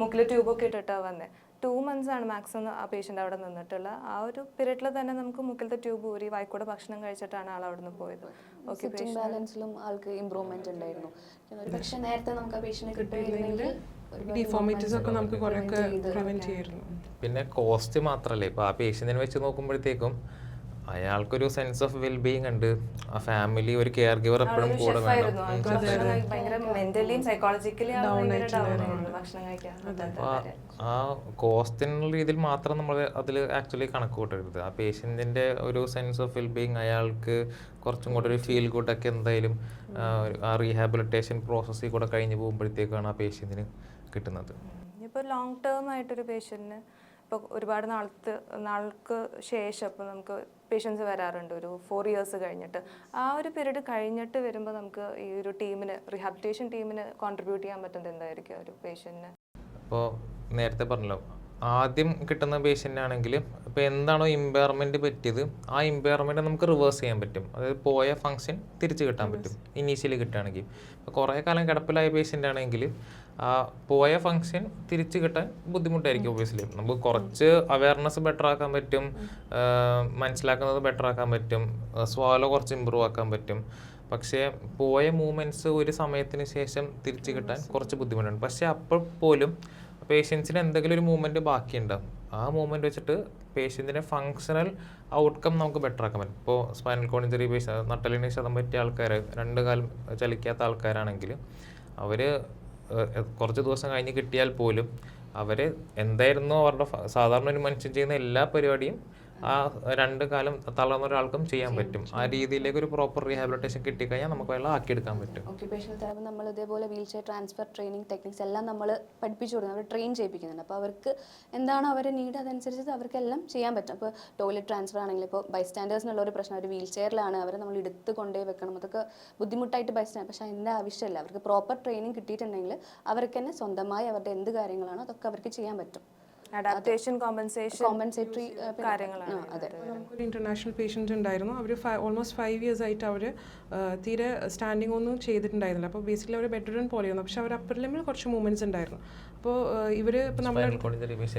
മുക്കിൽ ട്യൂബൊക്കെ ഇട്ടിട്ടാണ് വന്നേ. ടു മന്ത്സ് ആണ് മാക്സിമം ആ പേഷ്യന്റ് അവിടെ നിന്നിട്ടുള്ള. ആ ഒരു പീരീഡിൽ തന്നെ നമുക്ക് മുക്കിലത്തെ ട്യൂബ് ഊരി വായിക്കൂടെ ഭക്ഷണം കഴിച്ചിട്ടാണ് ആൾ അവിടെ നിന്ന് പോയത് ഓക്കെ ബാലൻസിലും ആൾക്ക് ഇമ്പ്രൂവ്മെന്റ് ഉണ്ടായിരുന്നു. പക്ഷെ നേരത്തെ നമുക്ക് ആ പേഷ്യനെ കിട്ടുമായിരുന്നെങ്കിൽ ഒരുപാട് ഡിഫോമിറ്റീസ് ഒക്കെ നമുക്ക് കുറേയൊക്കെ പ്രിവെന്റ് ചെയ്യായിരുന്നു പിന്നെ കോസ്റ്റ് മാത്രമല്ലേ ഇപ്പൊ ആ പേഷ്യന്റിനെ വെച്ച് നോക്കുമ്പോഴത്തേക്കും അയാൾക്കൊരു സെൻസ് ഓഫ് വെൽ ബീങ് ഉണ്ട്. ആ ഫാമിലി ഒരു കെയർ ഗിവർ എപ്പോഴും കൂടെ വേണം. ആ- കോസ്റ്റ് എന്നുള്ള രീതിയിൽ മാത്രം നമ്മൾ അതിൽ ആക്ച്വലി കണക്ക് കൂട്ടരുത്. ആ പേഷ്യന്റിന്റെ ഒരു സെൻസ് ഓഫ് വെൽ ബീങ് അയാൾക്ക് കുറച്ചും കൂടെ ഒരു ഫീൽ ഗുഡൊക്കെ എന്തായാലും ആ, ആ റീഹാബിലിറ്റേഷൻ പ്രോസസ്സിൽ കൂടെ കഴിഞ്ഞ് പോകുമ്പോഴത്തേക്കാണ് ആ പേഷ്യന്റിന് കിട്ടുന്നത്. ഇപ്പോൾ ലോങ് ടേം ആയിട്ടൊരു പേഷ്യന്റിന് ഇപ്പോൾ ഒരുപാട് നാളത്തെ നാൾക്ക് ശേഷം ഇപ്പോൾ നമുക്ക് പേഷ്യൻസ് വരാറുണ്ട്. ഒരു ഫോർ ഇയേഴ്സ് കഴിഞ്ഞിട്ട്. ആ ഒരു പീരീഡ് കഴിഞ്ഞിട്ട് വരുമ്പോൾ നമുക്ക് ഈ ഒരു ടീമിന് റിഹാബിലിറ്റേഷൻ ടീമിന് കോൺട്രിബ്യൂട്ട് ചെയ്യാൻ പറ്റുന്നത് എന്തായിരിക്കും ഒരു പേഷ്യന്റിന് അപ്പോൾ നേരത്തെ പറഞ്ഞല്ലോ ആദ്യം കിട്ടുന്ന പേഷ്യന്റ് ആണെങ്കിൽ ഇപ്പോൾ എന്താണോ ഇമ്പയർമെന്റ് പറ്റിയത് ആ ഇമ്പയർമെന്റ് നമുക്ക് റിവേഴ്സ് ചെയ്യാൻ പറ്റും. അതായത് പോയ ഫങ്ഷൻ തിരിച്ച് കിട്ടാൻ പറ്റും. ഇനീഷ്യലി കിട്ടുകയാണെങ്കിൽ ഇപ്പോൾ കുറേ കാലം കിടപ്പിലായ പേഷ്യന്റ് ആണെങ്കിൽ ആ പോയ ഫങ്ഷൻ തിരിച്ച് കിട്ടാൻ ബുദ്ധിമുട്ടായിരിക്കും ഒബിയസ്ലി നമുക്ക് കുറച്ച് അവയർനെസ് ബെറ്റർ ആക്കാൻ പറ്റും മനസ്സിലാക്കുന്നത് ബെറ്റർ ആക്കാൻ പറ്റും സ്വാലോ കുറച്ച് ഇമ്പ്രൂവ് ആക്കാൻ പറ്റും. പക്ഷേ പോയ മൂവ്മെന്റ്സ് ഒരു സമയത്തിന് ശേഷം തിരിച്ചു കിട്ടാൻ കുറച്ച് ബുദ്ധിമുട്ടുണ്ട് പക്ഷേ അപ്പോൾ പോലും പേഷ്യൻസിന് എന്തെങ്കിലും ഒരു മൂവ്മെന്റ് ബാക്കിയുണ്ടാവും ആ മൂവ്മെന്റ് വെച്ചിട്ട് പേഷ്യന്റിന്റെ ഫങ്ഷണൽ ഔട്ട്കം നമുക്ക് ബെറ്റർ ആക്കാൻ പറ്റും. ഇപ്പോൾ സ്പൈനൽ കോൺ ഇഞ്ചറി പേഷ്യൻ നട്ടലിന് ശതം പറ്റിയ ആൾക്കാർ രണ്ട് കാലം ചലിക്കാത്ത ആൾക്കാരാണെങ്കിൽ അവർ കുറച്ച് ദിവസം കഴിഞ്ഞ് കിട്ടിയാൽ പോലും അവർ എന്തായിരുന്നു അവരുടെ സാധാരണ ഒരു മനുഷ്യൻ ചെയ്യുന്ന എല്ലാ പരിപാടിയും ആ രണ്ട് കാലം തളർന്ന ഒരാൾക്കും ചെയ്യാൻ പറ്റും. ആ രീതിയിലേക്ക് ഒരു പ്രോപ്പർ റീഹാബിലിറ്റേഷൻ കിട്ടിക്കഴിഞ്ഞാൽ നമുക്ക് വെള്ളം ആക്കിയെടുക്കാൻ പറ്റും. ഓക്യുപേഷണൽ തെറാപ്പി നമ്മൾ ഇതേപോലെ wheel chair transfer training techniques എല്ലാം നമ്മൾ പഠിപ്പിച്ചു കൊടുക്കുന്നത് അവർ ട്രെയിൻ ചെയ്യിപ്പിക്കുന്നുണ്ട്. അപ്പോൾ അവർക്ക് എന്താണ് അവരെ നീഡ് അതനുസരിച്ച് അവർക്കെല്ലാം ചെയ്യാൻ പറ്റും. അപ്പോൾ ടോയ്ലറ്റ് ട്രാൻസ്ഫർ ആണെങ്കിൽ ഇപ്പോൾ ബൈസ്റ്റാൻഡേഴ്സ് എന്നുള്ള ഒരു പ്രശ്നം. അവർ വീൽ ചെയറിലാണ് അവരെ നമ്മൾ എടുത്ത് കൊണ്ടുപോയി വെക്കണം. അതൊക്കെ ബുദ്ധിമുട്ടായിട്ട് ബൈസ്റ്റാൻഡ് പക്ഷേ അതിന്റെ ആവശ്യമില്ല. അവർക്ക് പ്രോപ്പർ ട്രെയിനിങ് കിട്ടിയിട്ടുണ്ടെങ്കിൽ അവർക്ക് തന്നെ സ്വന്തമായി അവരുടെ എന്ത് കാര്യങ്ങളാണോ അതൊക്കെ അവർക്ക് ചെയ്യാൻ പറ്റും. അഡാപ്റ്റേഷൻ കോമ്പൻസേഷൻ കോമ്പൻസേറ്ററി കാര്യങ്ങളാണ് അതെ. നമുക്കൊരു ഇന്റർനാഷണൽ പേഷ്യന്റ് ഉണ്ടായിരുന്നു. അവർ ഓൾമോസ്റ്റ് ഫൈവ് ഇയേഴ്സ് ആയിട്ട് അവർ തീരെ സ്റ്റാൻഡിങ് ഒന്നും ചെയ്തിട്ടുണ്ടായിരുന്നില്ല. അപ്പോൾ ബേസിക്കലി അവർ ബെഡ്റൂം പോലെയായിരുന്നു. പക്ഷെ അവർ അപ്പർ ലിമിൽ കുറച്ച് മൂവ്മെന്റ്സ് ഉണ്ടായിരുന്നു. അപ്പോൾ ഇവർ ഇപ്പോൾ നമ്മൾ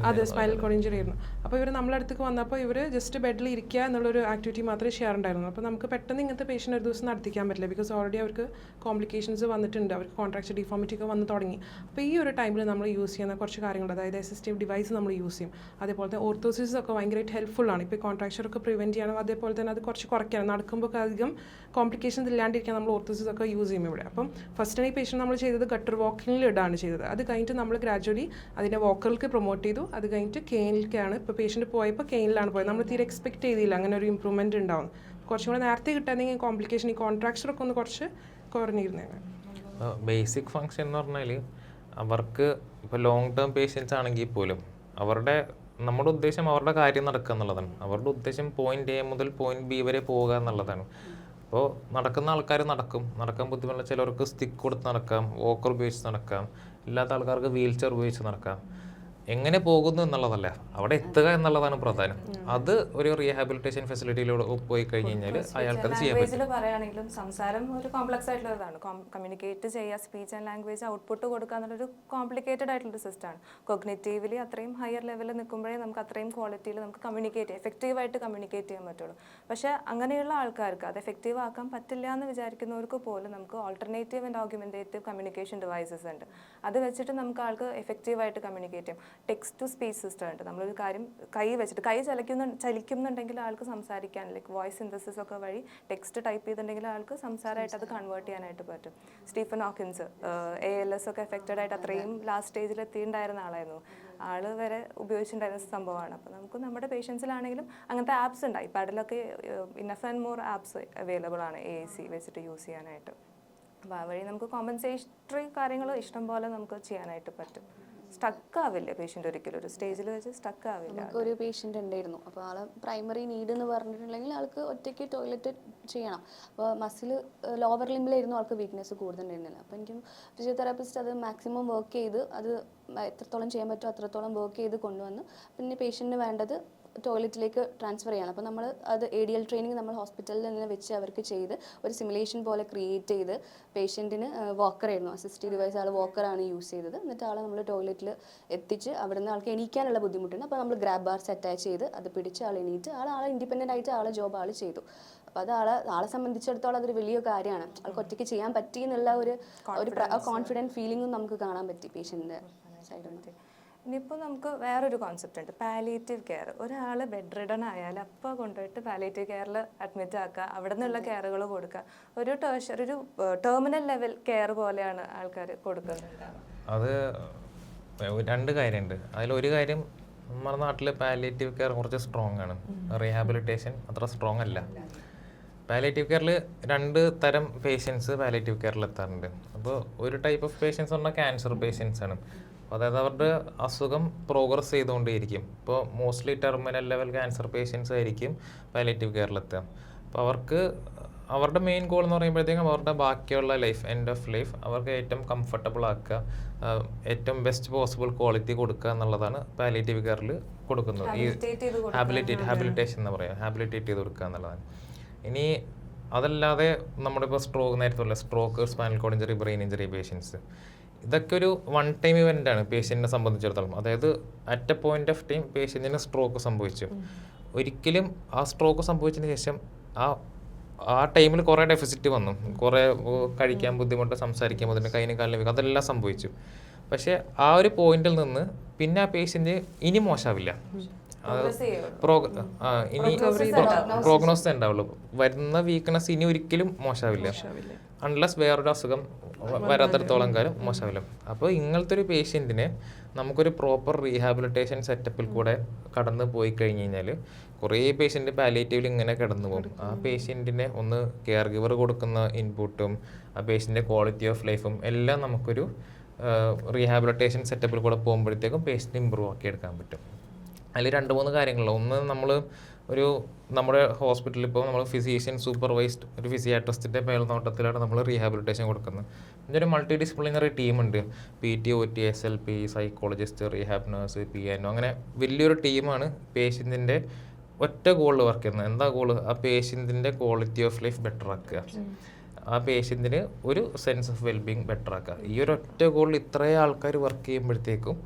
അതെ സ്പൈനൽ ഇഞ്ചറി ആയിരുന്നു. അപ്പോൾ ഇവർ നമ്മളെ അടുത്തേക്ക് വന്നപ്പോൾ ഇവർ ജസ്റ്റ് ബെഡിൽ ഇരിക്കുക എന്നുള്ളൊരു ആക്ടിവിറ്റി മാത്രമേ ചെയ്യാറുണ്ടായിരുന്നു. അപ്പോൾ നമുക്ക് പെട്ടെന്ന് ഇങ്ങനത്തെ പേഷ്യന്റ് ഒരു ദിവസം നടത്തിക്കാൻ പറ്റില്ല. ബിക്കോസ് ഓൾറെഡി അവർക്ക് കോംപ്ലിക്കേഷൻസ് വന്നിട്ടുണ്ട്. അവർക്ക് കോൺട്രാക്ട് ഡിഫോമിറ്റി ഒക്കെ വന്ന് തുടങ്ങി. അപ്പോൾ ഈ ഒരു ടൈമിൽ നമ്മൾ യൂസ് ചെയ്യുന്ന കുറച്ച് കാര്യങ്ങൾ അതായത് അസിസ്റ്റീവ് ഡിവൈസ് നമ്മൾ യൂസ് ചെയ്യും. അതേപോലെ തന്നെ ഓർത്തോസിസ് ഒക്കെ ഭയങ്കരമായിട്ട് ഹെൽപ്ഫുൾ ആണ്. ഇപ്പോൾ കോൺട്രാക്ചർ ഒക്കെ പ്രിവെന്റ് ചെയ്യണം അതേപോലെ തന്നെ അത് കുറച്ച് കുറയ്ക്കണം നടക്കുമ്പോൾ ഒക്കെ അധികം കോംപ്ലിക്കേഷൻസ് ഇല്ലാണ്ടിരിക്കാൻ നമ്മൾ ഓർത്തോസിസ് ഒക്കെ യൂസ് ചെയ്യും ഇവിടെ. അപ്പം ഫസ്റ്റ് ഈ പേഷ്യൻ നമ്മൾ ചെയ്തത് ഗട്ടർ വാക്കിങ്ങിൽ ഇടാണ് ചെയ്തത്. അത് കഴിഞ്ഞിട്ട് നമ്മൾ ഗ്രാജുവലി അതിന്റെ വോക്കൽക്ക് പ്രൊമോട്ട് ചെയ്തു. അത് കഴിഞ്ഞിട്ട് കെയിനിലേക്കാണ് ഇപ്പോൾ പേഷ്യന്റ് പോയപ്പോൾ കെയിനിലാണ് പോയത്. നമ്മൾ തീരെ എക്സ്പെക്ട് ചെയ്തില്ല. അങ്ങനെ ഒരു ഇമ്പ്രൂവ്മെന്റ് ഉണ്ടാവും. കുറച്ചും കൂടെ നേരത്തെ കിട്ടാണെങ്കിൽ കോംപ്ലിക്കേഷൻ ഈ കോൺട്രാക്ചറൊക്കെ ഒന്ന് കുറച്ച് കുറഞ്ഞിരുന്നേനെ. ബേസിക് ഫങ്ഷൻ എന്ന് പറഞ്ഞാൽ അവർക്ക് ഇപ്പോൾ ലോങ് ടേം പേഷ്യൻസ് ആണെങ്കിൽ പോലും അവരുടെ നമ്മുടെ ഉദ്ദേശം അവരുടെ കാര്യം നടക്കുക എന്നുള്ളതാണ്. അവരുടെ ഉദ്ദേശം പോയിന്റ് എ മുതൽ പോയിന്റ് ബി വരെ പോവുക എന്നുള്ളതാണ്. അപ്പോൾ നടക്കുന്ന ആൾക്കാർ നടക്കും. നടക്കാൻ ബുദ്ധിമുട്ടുള്ള ചിലർക്ക് സ്റ്റിക്ക് കൊടുത്ത് നടക്കാം. വോക്കർ ഉപയോഗിച്ച് നടക്കാം. ഇല്ലാത്ത ആൾക്കാർക്ക് വീൽ ചെയർ ഉപയോഗിച്ച് നടക്കാം. എങ്ങനെ പോകുന്നു എന്നുള്ളതല്ല? അവിടെ എത്തുക എന്നുള്ളതാണ് പ്രധാനം. അത് ഒരു റീഹാബിലിറ്റേഷൻ ഫെസിലിറ്റിയിലൂടെ പോയി കഴിഞ്ഞ് കഴിഞ്ഞാൽ അയാൾക്ക് ചെയ്യാൻ പറ്റും. പറയുകയാണെങ്കിലും സംസാരം ഒരു കോംപ്ലക്സ് ആയിട്ടുള്ളതാണ്. കമ്മ്യൂണിക്കേറ്റ് ചെയ്യുക സ്പീച്ച് ആൻഡ് ലാംഗ്വേജ് ഔട്ട്പുട്ട് കൊടുക്കുക എന്നുള്ളൊരു കോംപ്ലിക്കേറ്റഡ് ആയിട്ടുള്ളൊരു സിസ്റ്റമാണ് കൊഗ്നേറ്റീവ്ലി അത്രയും ഹയർ ലെവലിൽ നിൽക്കുമ്പോഴേ നമുക്ക് അത്രയും ക്വാളിറ്റിയിൽ നമുക്ക് കമ്മ്യൂണിക്കേറ്റ് എഫക്റ്റീവായിട്ട് കമ്മ്യൂണിക്കേറ്റ് ചെയ്യാൻ പറ്റുള്ളൂ. പക്ഷേ അങ്ങനെയുള്ള ആൾക്കാർക്ക് അത് എഫക്റ്റീവ് ആക്കാൻ പറ്റില്ല എന്ന് വിചാരിക്കുന്നവർക്ക് പോലും നമുക്ക് alternative and argumentative communication devices ഉണ്ട്. അത് വെച്ചിട്ട് നമുക്ക് ആൾക്ക് എഫക്റ്റീവായിട്ട് കമ്മ്യൂണിക്കേറ്റ് ചെയ്യാം. ടെക്സ്റ്റ് ടു സ്പീച്ച് സിസ്റ്റം ഉണ്ട്. നമ്മളൊരു കാര്യം കൈ വെച്ചിട്ട് കൈ ചലിക്കുന്ന ചലിക്കുന്നുണ്ടെങ്കിൽ ആൾക്ക് സംസാരിക്കാൻ ലൈക്ക് വോയിസ് സിന്തസിസ് ഒക്കെ വഴി ടെക്സ്റ്റ് ടൈപ്പ് ചെയ്തിട്ടുണ്ടെങ്കിൽ ആൾക്ക് സംസാരമായിട്ട് അത് കൺവേർട്ട് ചെയ്യാനായിട്ട് പറ്റും. Stephen Hawkins A L S ഒക്കെ എഫക്റ്റഡ് ആയിട്ട് അത്രയും ലാസ്റ്റ് സ്റ്റേജിൽ എത്തിയിട്ടുണ്ടായിരുന്ന ആളായിരുന്നു. ആൾ വരെ ഉപയോഗിച്ചിട്ടുണ്ടായിരുന്ന സംഭവമാണ്. അപ്പോൾ നമുക്ക് നമ്മുടെ പേഷ്യൻസിലാണെങ്കിലും അങ്ങനത്തെ ആപ്സ് ഉണ്ട്. ഐപാഡിലൊക്കെ enough and more apps available ആണ് എ സി വെച്ചിട്ട് യൂസ് ചെയ്യാനായിട്ട്. അപ്പോൾ ആ വഴി നമുക്ക് കോമ്പൻസേറ്ററി കാര്യങ്ങൾ ഇഷ്ടം പോലെ നമുക്ക് ചെയ്യാനായിട്ട് പറ്റും. സ്റ്റക്ക് ആവില്ല പേഷ്യന്റ് ഒരിക്കലും. ഒരു സ്റ്റേജിൽ വെച്ച് സ്റ്റക്ക് ആവില്ല ഒരു പേഷ്യന്റ് ഉണ്ടായിരുന്നു. അപ്പോൾ ആളെ പ്രൈമറി നീഡ് എന്ന് പറഞ്ഞിട്ടുണ്ടെങ്കിൽ ആൾക്ക് ഒറ്റയ്ക്ക് ടോയ്ലറ്റ് ചെയ്യണം. അപ്പോൾ മസിൽ ലോവർ ലിമ്പിലായിരുന്നു ആൾക്ക് വീക്ക്നെസ് കൂടുതലുണ്ടായിരുന്നില്ല അപ്പോൾ എനിക്ക് ഫിസിയോതെറാപ്പിസ്റ്റ് അത് മാക്സിമം വർക്ക് ചെയ്ത് അത് എത്രത്തോളം ചെയ്യാൻ പറ്റുമോ അത്രത്തോളം വർക്ക് ചെയ്ത് കൊണ്ടുവന്ന് പിന്നെ പേഷ്യന്റിന് വേണ്ടത് ടോയ്ലറ്റിലേക്ക് ട്രാൻസ്ഫർ ചെയ്യണം. അപ്പോൾ നമ്മൾ അത് എ ഡി എൽ ട്രെയിനിങ് നമ്മൾ ഹോസ്പിറ്റലിൽ നിന്ന് വെച്ച് അവർക്ക് ചെയ്ത് ഒരു സിമുലേഷൻ പോലെ ക്രിയേറ്റ് ചെയ്ത് പേഷ്യന്റിന് വാക്കറായിരുന്നു അസിസ്റ്റീവ് ഡിവൈസ് ആൾ വാക്കറാണ് യൂസ് ചെയ്തത്. എന്നിട്ട് ആളെ നമ്മൾ ടോയ്ലറ്റിൽ എത്തിച്ച് അവിടെ നിന്ന് ആൾക്ക് എണീക്കാനുള്ള ബുദ്ധിമുട്ടുണ്ട്. അപ്പോൾ നമ്മൾ ഗ്രാബ് ബാർസ് അറ്റാച്ച് ചെയ്ത് അത് പിടിച്ച് ആൾ എണീറ്റ് ആൾ ആളെ ഇൻഡിപെൻഡന്റ് ആയിട്ട് ആളെ ജോബ് ആൾ ചെയ്തു. അപ്പോൾ അത് ആളെ ആളെ സംബന്ധിച്ചിടത്തോളം അതൊരു വലിയ കാര്യമാണ്. ആൾക്ക് ഒറ്റയ്ക്ക് ചെയ്യാൻ പറ്റി എന്നുള്ള ഒരു ഒരു കോൺഫിഡന്റ് ഫീലിംഗും നമുക്ക് കാണാൻ പറ്റി പേഷ്യന്റെ സൈഡിൽ നിന്ന് ഇനിയിപ്പോൾ നമുക്ക് വേറൊരു കോൺസെപ്റ്റ് ഉണ്ട്. പാലിയേറ്റീവ് കെയർ ഒരാൾ ബെഡ് റിഡൺ ആയാൽ അപ്പോൾ കൊണ്ടുപോയിട്ട് പാലിയേറ്റീവ് കെയറിൽ അഡ്മിറ്റ് ആക്കുക. അവിടെ നിന്നുള്ള കെയറുകൾ കൊടുക്കുക. ഒരു ടേർഷർ ഒരു ടെർമിനൽ ലെവൽ കെയർ പോലെയാണ് ആൾക്കാർ കൊടുക്കുന്നത്. അത് രണ്ട് കാര്യമുണ്ട് അതിലൊരു കാര്യം നമ്മുടെ നാട്ടിൽ പാലിയേറ്റീവ് കെയർ കുറച്ച് സ്ട്രോങ് ആണ്. റീഹാബിലിറ്റേഷൻ അത്ര സ്ട്രോങ് അല്ല. പാലിയേറ്റീവ് കെയറിൽ രണ്ട് തരം പേഷ്യൻസ് പാലിയേറ്റീവ് കെയറിൽ എത്താറുണ്ട്. അപ്പോൾ ഒരു ടൈപ്പ് ഓഫ് പേഷ്യൻസ് പറഞ്ഞാൽ ക്യാൻസർ പേഷ്യൻസ് ആണ്. അതായത് അവരുടെ അസുഖം പ്രോഗ്രസ് ചെയ്തുകൊണ്ടേയിരിക്കും. ഇപ്പോൾ mostly terminal level cancer patients ആയിരിക്കും പാലിയേറ്റീവ് കെയറിലെത്തുക അപ്പോൾ അവർക്ക് അവരുടെ മെയിൻ ഗോൾ എന്ന് പറയുമ്പോഴത്തേക്കും അവരുടെ ബാക്കിയുള്ള ലൈഫ് എൻഡ് ഓഫ് ലൈഫ് അവർക്ക് ഏറ്റവും കംഫർട്ടബിൾ ആക്കുക ഏറ്റവും ബെസ്റ്റ് പോസിബിൾ ക്വാളിറ്റി കൊടുക്കുക എന്നുള്ളതാണ് പാലേറ്റീവ് കെയറിൽ കൊടുക്കുന്നത്. ഈ. ഹാബിലിറ്റേറ്റ് ഹാബിലിറ്റേഷൻ എന്ന് പറയാം. ഹാബിലിറ്റേറ്റ് ചെയ്ത് കൊടുക്കുക എന്നുള്ളതാണ്. ഇനി അതല്ലാതെ നമ്മുടെ ഇപ്പോൾ സ്ട്രോക്ക് നേരത്തെ ഉള്ള stroke spinal cord injury brain injury patients ഇതൊക്കെ ഒരു വൺ ടൈം ഇവന്റ് ആണ് പേഷ്യന്റിനെ സംബന്ധിച്ചിടത്തോളം. അതായത് at a point of time പേഷ്യന്റിന് stroke സംഭവിച്ചു. ഒരിക്കലും ആ സ്ട്രോക്ക് സംഭവിച്ചതിന് ശേഷം ആ ആ ടൈമിൽ കുറേ ഡെഫിസിറ്റ് വന്നു. കുറേ കഴിക്കാൻ ബുദ്ധിമുട്ട് സംസാരിക്കാൻ ബുദ്ധിമുട്ട് കൈനും കാലിനും വയ്ക്കും അതെല്ലാം സംഭവിച്ചു. പക്ഷേ ആ ഒരു പോയിന്റിൽ നിന്ന് പിന്നെ ആ പേഷ്യന്റ് ഇനി മോശമാവില്ല ഇനി പ്രോഗ്നോസ് ഉണ്ടാവുള്ളൂ. വരുന്ന വീക്ക്നെസ് ഇനി ഒരിക്കലും മോശമാവില്ല അൺലെസ് വേറൊരു അസുഖം വരാത്തടത്തോളം കാലം മോശമില്ല. അപ്പോൾ ഇങ്ങനത്തെ ഒരു പേഷ്യന്റിനെ നമുക്കൊരു പ്രോപ്പർ റീഹാബിലിറ്റേഷൻ സെറ്റപ്പിൽ കൂടെ കടന്നു പോയി കഴിഞ്ഞ് കഴിഞ്ഞാൽ കുറേ പേഷ്യന്റ് പാലിയേറ്റീവിൽ ഇങ്ങനെ കിടന്നു പോകും. ആ പേഷ്യന്റിനെ ഒന്ന് കെയർ ഗിവർ കൊടുക്കുന്ന ഇൻപുട്ടും ആ പേഷ്യന്റെ ക്വാളിറ്റി ഓഫ് ലൈഫും എല്ലാം നമുക്കൊരു റീഹാബിലിറ്റേഷൻ സെറ്റപ്പിൽ കൂടെ പോകുമ്പോഴത്തേക്കും പേഷ്യന്റ് ഇമ്പ്രൂവ് ആക്കി എടുക്കാൻ പറ്റും. അതിൽ രണ്ട് മൂന്ന് കാര്യങ്ങളുണ്ട്. ഒന്ന് നമ്മൾ ഒരു നമ്മുടെ ഹോസ്പിറ്റലിൽ ഇപ്പോൾ നമ്മൾ ഫിസിഷ്യൻ സൂപ്പർവൈസ്ഡ് ഒരു ഫിസിയാട്രിസ്റ്റിന്റെ മേൽനോട്ടത്തിലാണ് നമ്മൾ റീഹാബിലിറ്റേഷൻ കൊടുക്കുന്നത്. പിന്നെ ഒരു മൾട്ടി ഡിസിപ്ലിനറി ടീമുണ്ട് P T O T S L P psychologist rehab nurse P N O അങ്ങനെ വലിയൊരു ടീമാണ് പേഷ്യന്റിന്റെ ഒറ്റ ഗോളിൽ വർക്ക് ചെയ്യുന്നത്. എന്താ ഗോൾ ആ പേഷ്യന്റിന്റെ ക്വാളിറ്റി ഓഫ് ലൈഫ് ബെറ്റർ ആക്കുക. ആ പേഷ്യന്റിന് ഒരു സെൻസ് ഓഫ് വെൽബീങ് ബെറ്റർ ആക്കുക. ഈ ഒരു ഒറ്റ ഗോളിൽ ഇത്രയും ആൾക്കാർ വർക്ക് ചെയ്യുമ്പോഴത്തേക്കും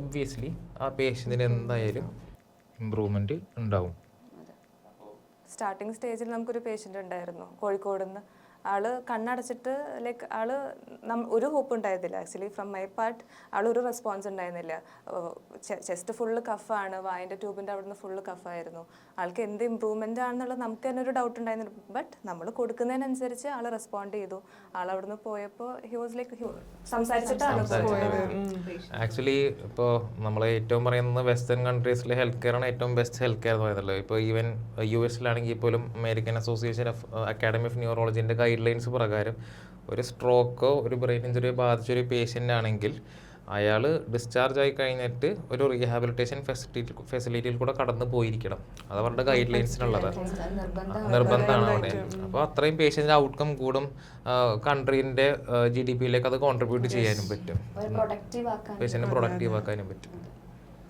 ഒബ്വിയസ്ലി ആ പേഷ്യന്റിന് എന്തായാലും ഇമ്പ്രൂവ്മെന്റ് ഉണ്ടാവും. സ്റ്റാർട്ടിങ് സ്റ്റേജിൽ നമുക്കൊരു പേഷ്യന്റ് ഉണ്ടായിരുന്നു. കോഴിക്കോട് നിന്ന് ആൾ കണ്ണടച്ചിട്ട് ലൈക്ക് ആൾ ഒരു ഹോപ്പ് ഉണ്ടായിരുന്നില്ല. ആക്ച്വലി ഫ്രം മൈ പാർട്ട് ആളൊരു ഒരു റെസ്പോൺസ് ഉണ്ടായിരുന്നില്ല ചെസ്റ്റ് ഫുള്ള് കഫാണ്. വായന്റെ ട്യൂബിന്റെ അവിടുന്ന് ഫുള്ള് കഫായിരുന്നു. ആൾക്ക് എന്ത് ഇമ്പ്രൂവ്മെന്റ് ആണെന്നുള്ളത് നമുക്ക് തന്നെ ഒരു ഡൗട്ട് ഉണ്ടായിരുന്നില്ല ബട്ട് നമ്മൾ കൊടുക്കുന്നതിനനുസരിച്ച് ആൾ റെസ്പോണ്ട് ചെയ്തു. ആൾ അവിടുന്ന് പോയപ്പോൾ ഹി വാസ് ലൈക്ക് സംസാരിച്ചിട്ടാണ് ആക്ച്വലി ഇപ്പോൾ നമ്മൾ ഏറ്റവും പറയുന്നത് വെസ്റ്റേൺ കൺട്രീസിലെ ഹെൽത്ത് കെയർ ആണ് ഏറ്റവും ബെസ്റ്റ് ഹെൽത്ത് കെയർ എന്ന് പറയുന്നത്. ഇപ്പോൾ ഈവൻ യു എസിലാണെങ്കിൽ പോലും American association of academy of ന്യൂറോളജിന്റെ guidelines പ്രകാരം ഒരു സ്ട്രോക്കോ ഒരു ബ്രെയിൻ ഇഞ്ചുറിയോ ബാധിച്ച ഒരു പേഷ്യന്റ് ആണെങ്കിൽ അയാൾ ഡിസ്ചാർജ് ആയി കഴിഞ്ഞിട്ട് ഒരു റീഹാബിലിറ്റേഷൻ ഫെസിലിറ്റി ഫെസിലിറ്റിയിൽ കൂടെ കടന്നു പോയിരിക്കണം. അത് അവരുടെ ഗൈഡ് ലൈൻസിനുള്ളത് നിർബന്ധമാണ് അവിടെ. അപ്പോൾ അത്രയും പേഷ്യന്റ് ഔട്ട്കം കൂടും കൺട്രീന്റെ ജി ഡി പിയിലേക്ക് അത് കോൺട്രിബ്യൂട്ട് ചെയ്യാനും പറ്റും. പേഷ്യന്റെ പ്രൊഡക്റ്റീവ് ആക്കാനും പറ്റും.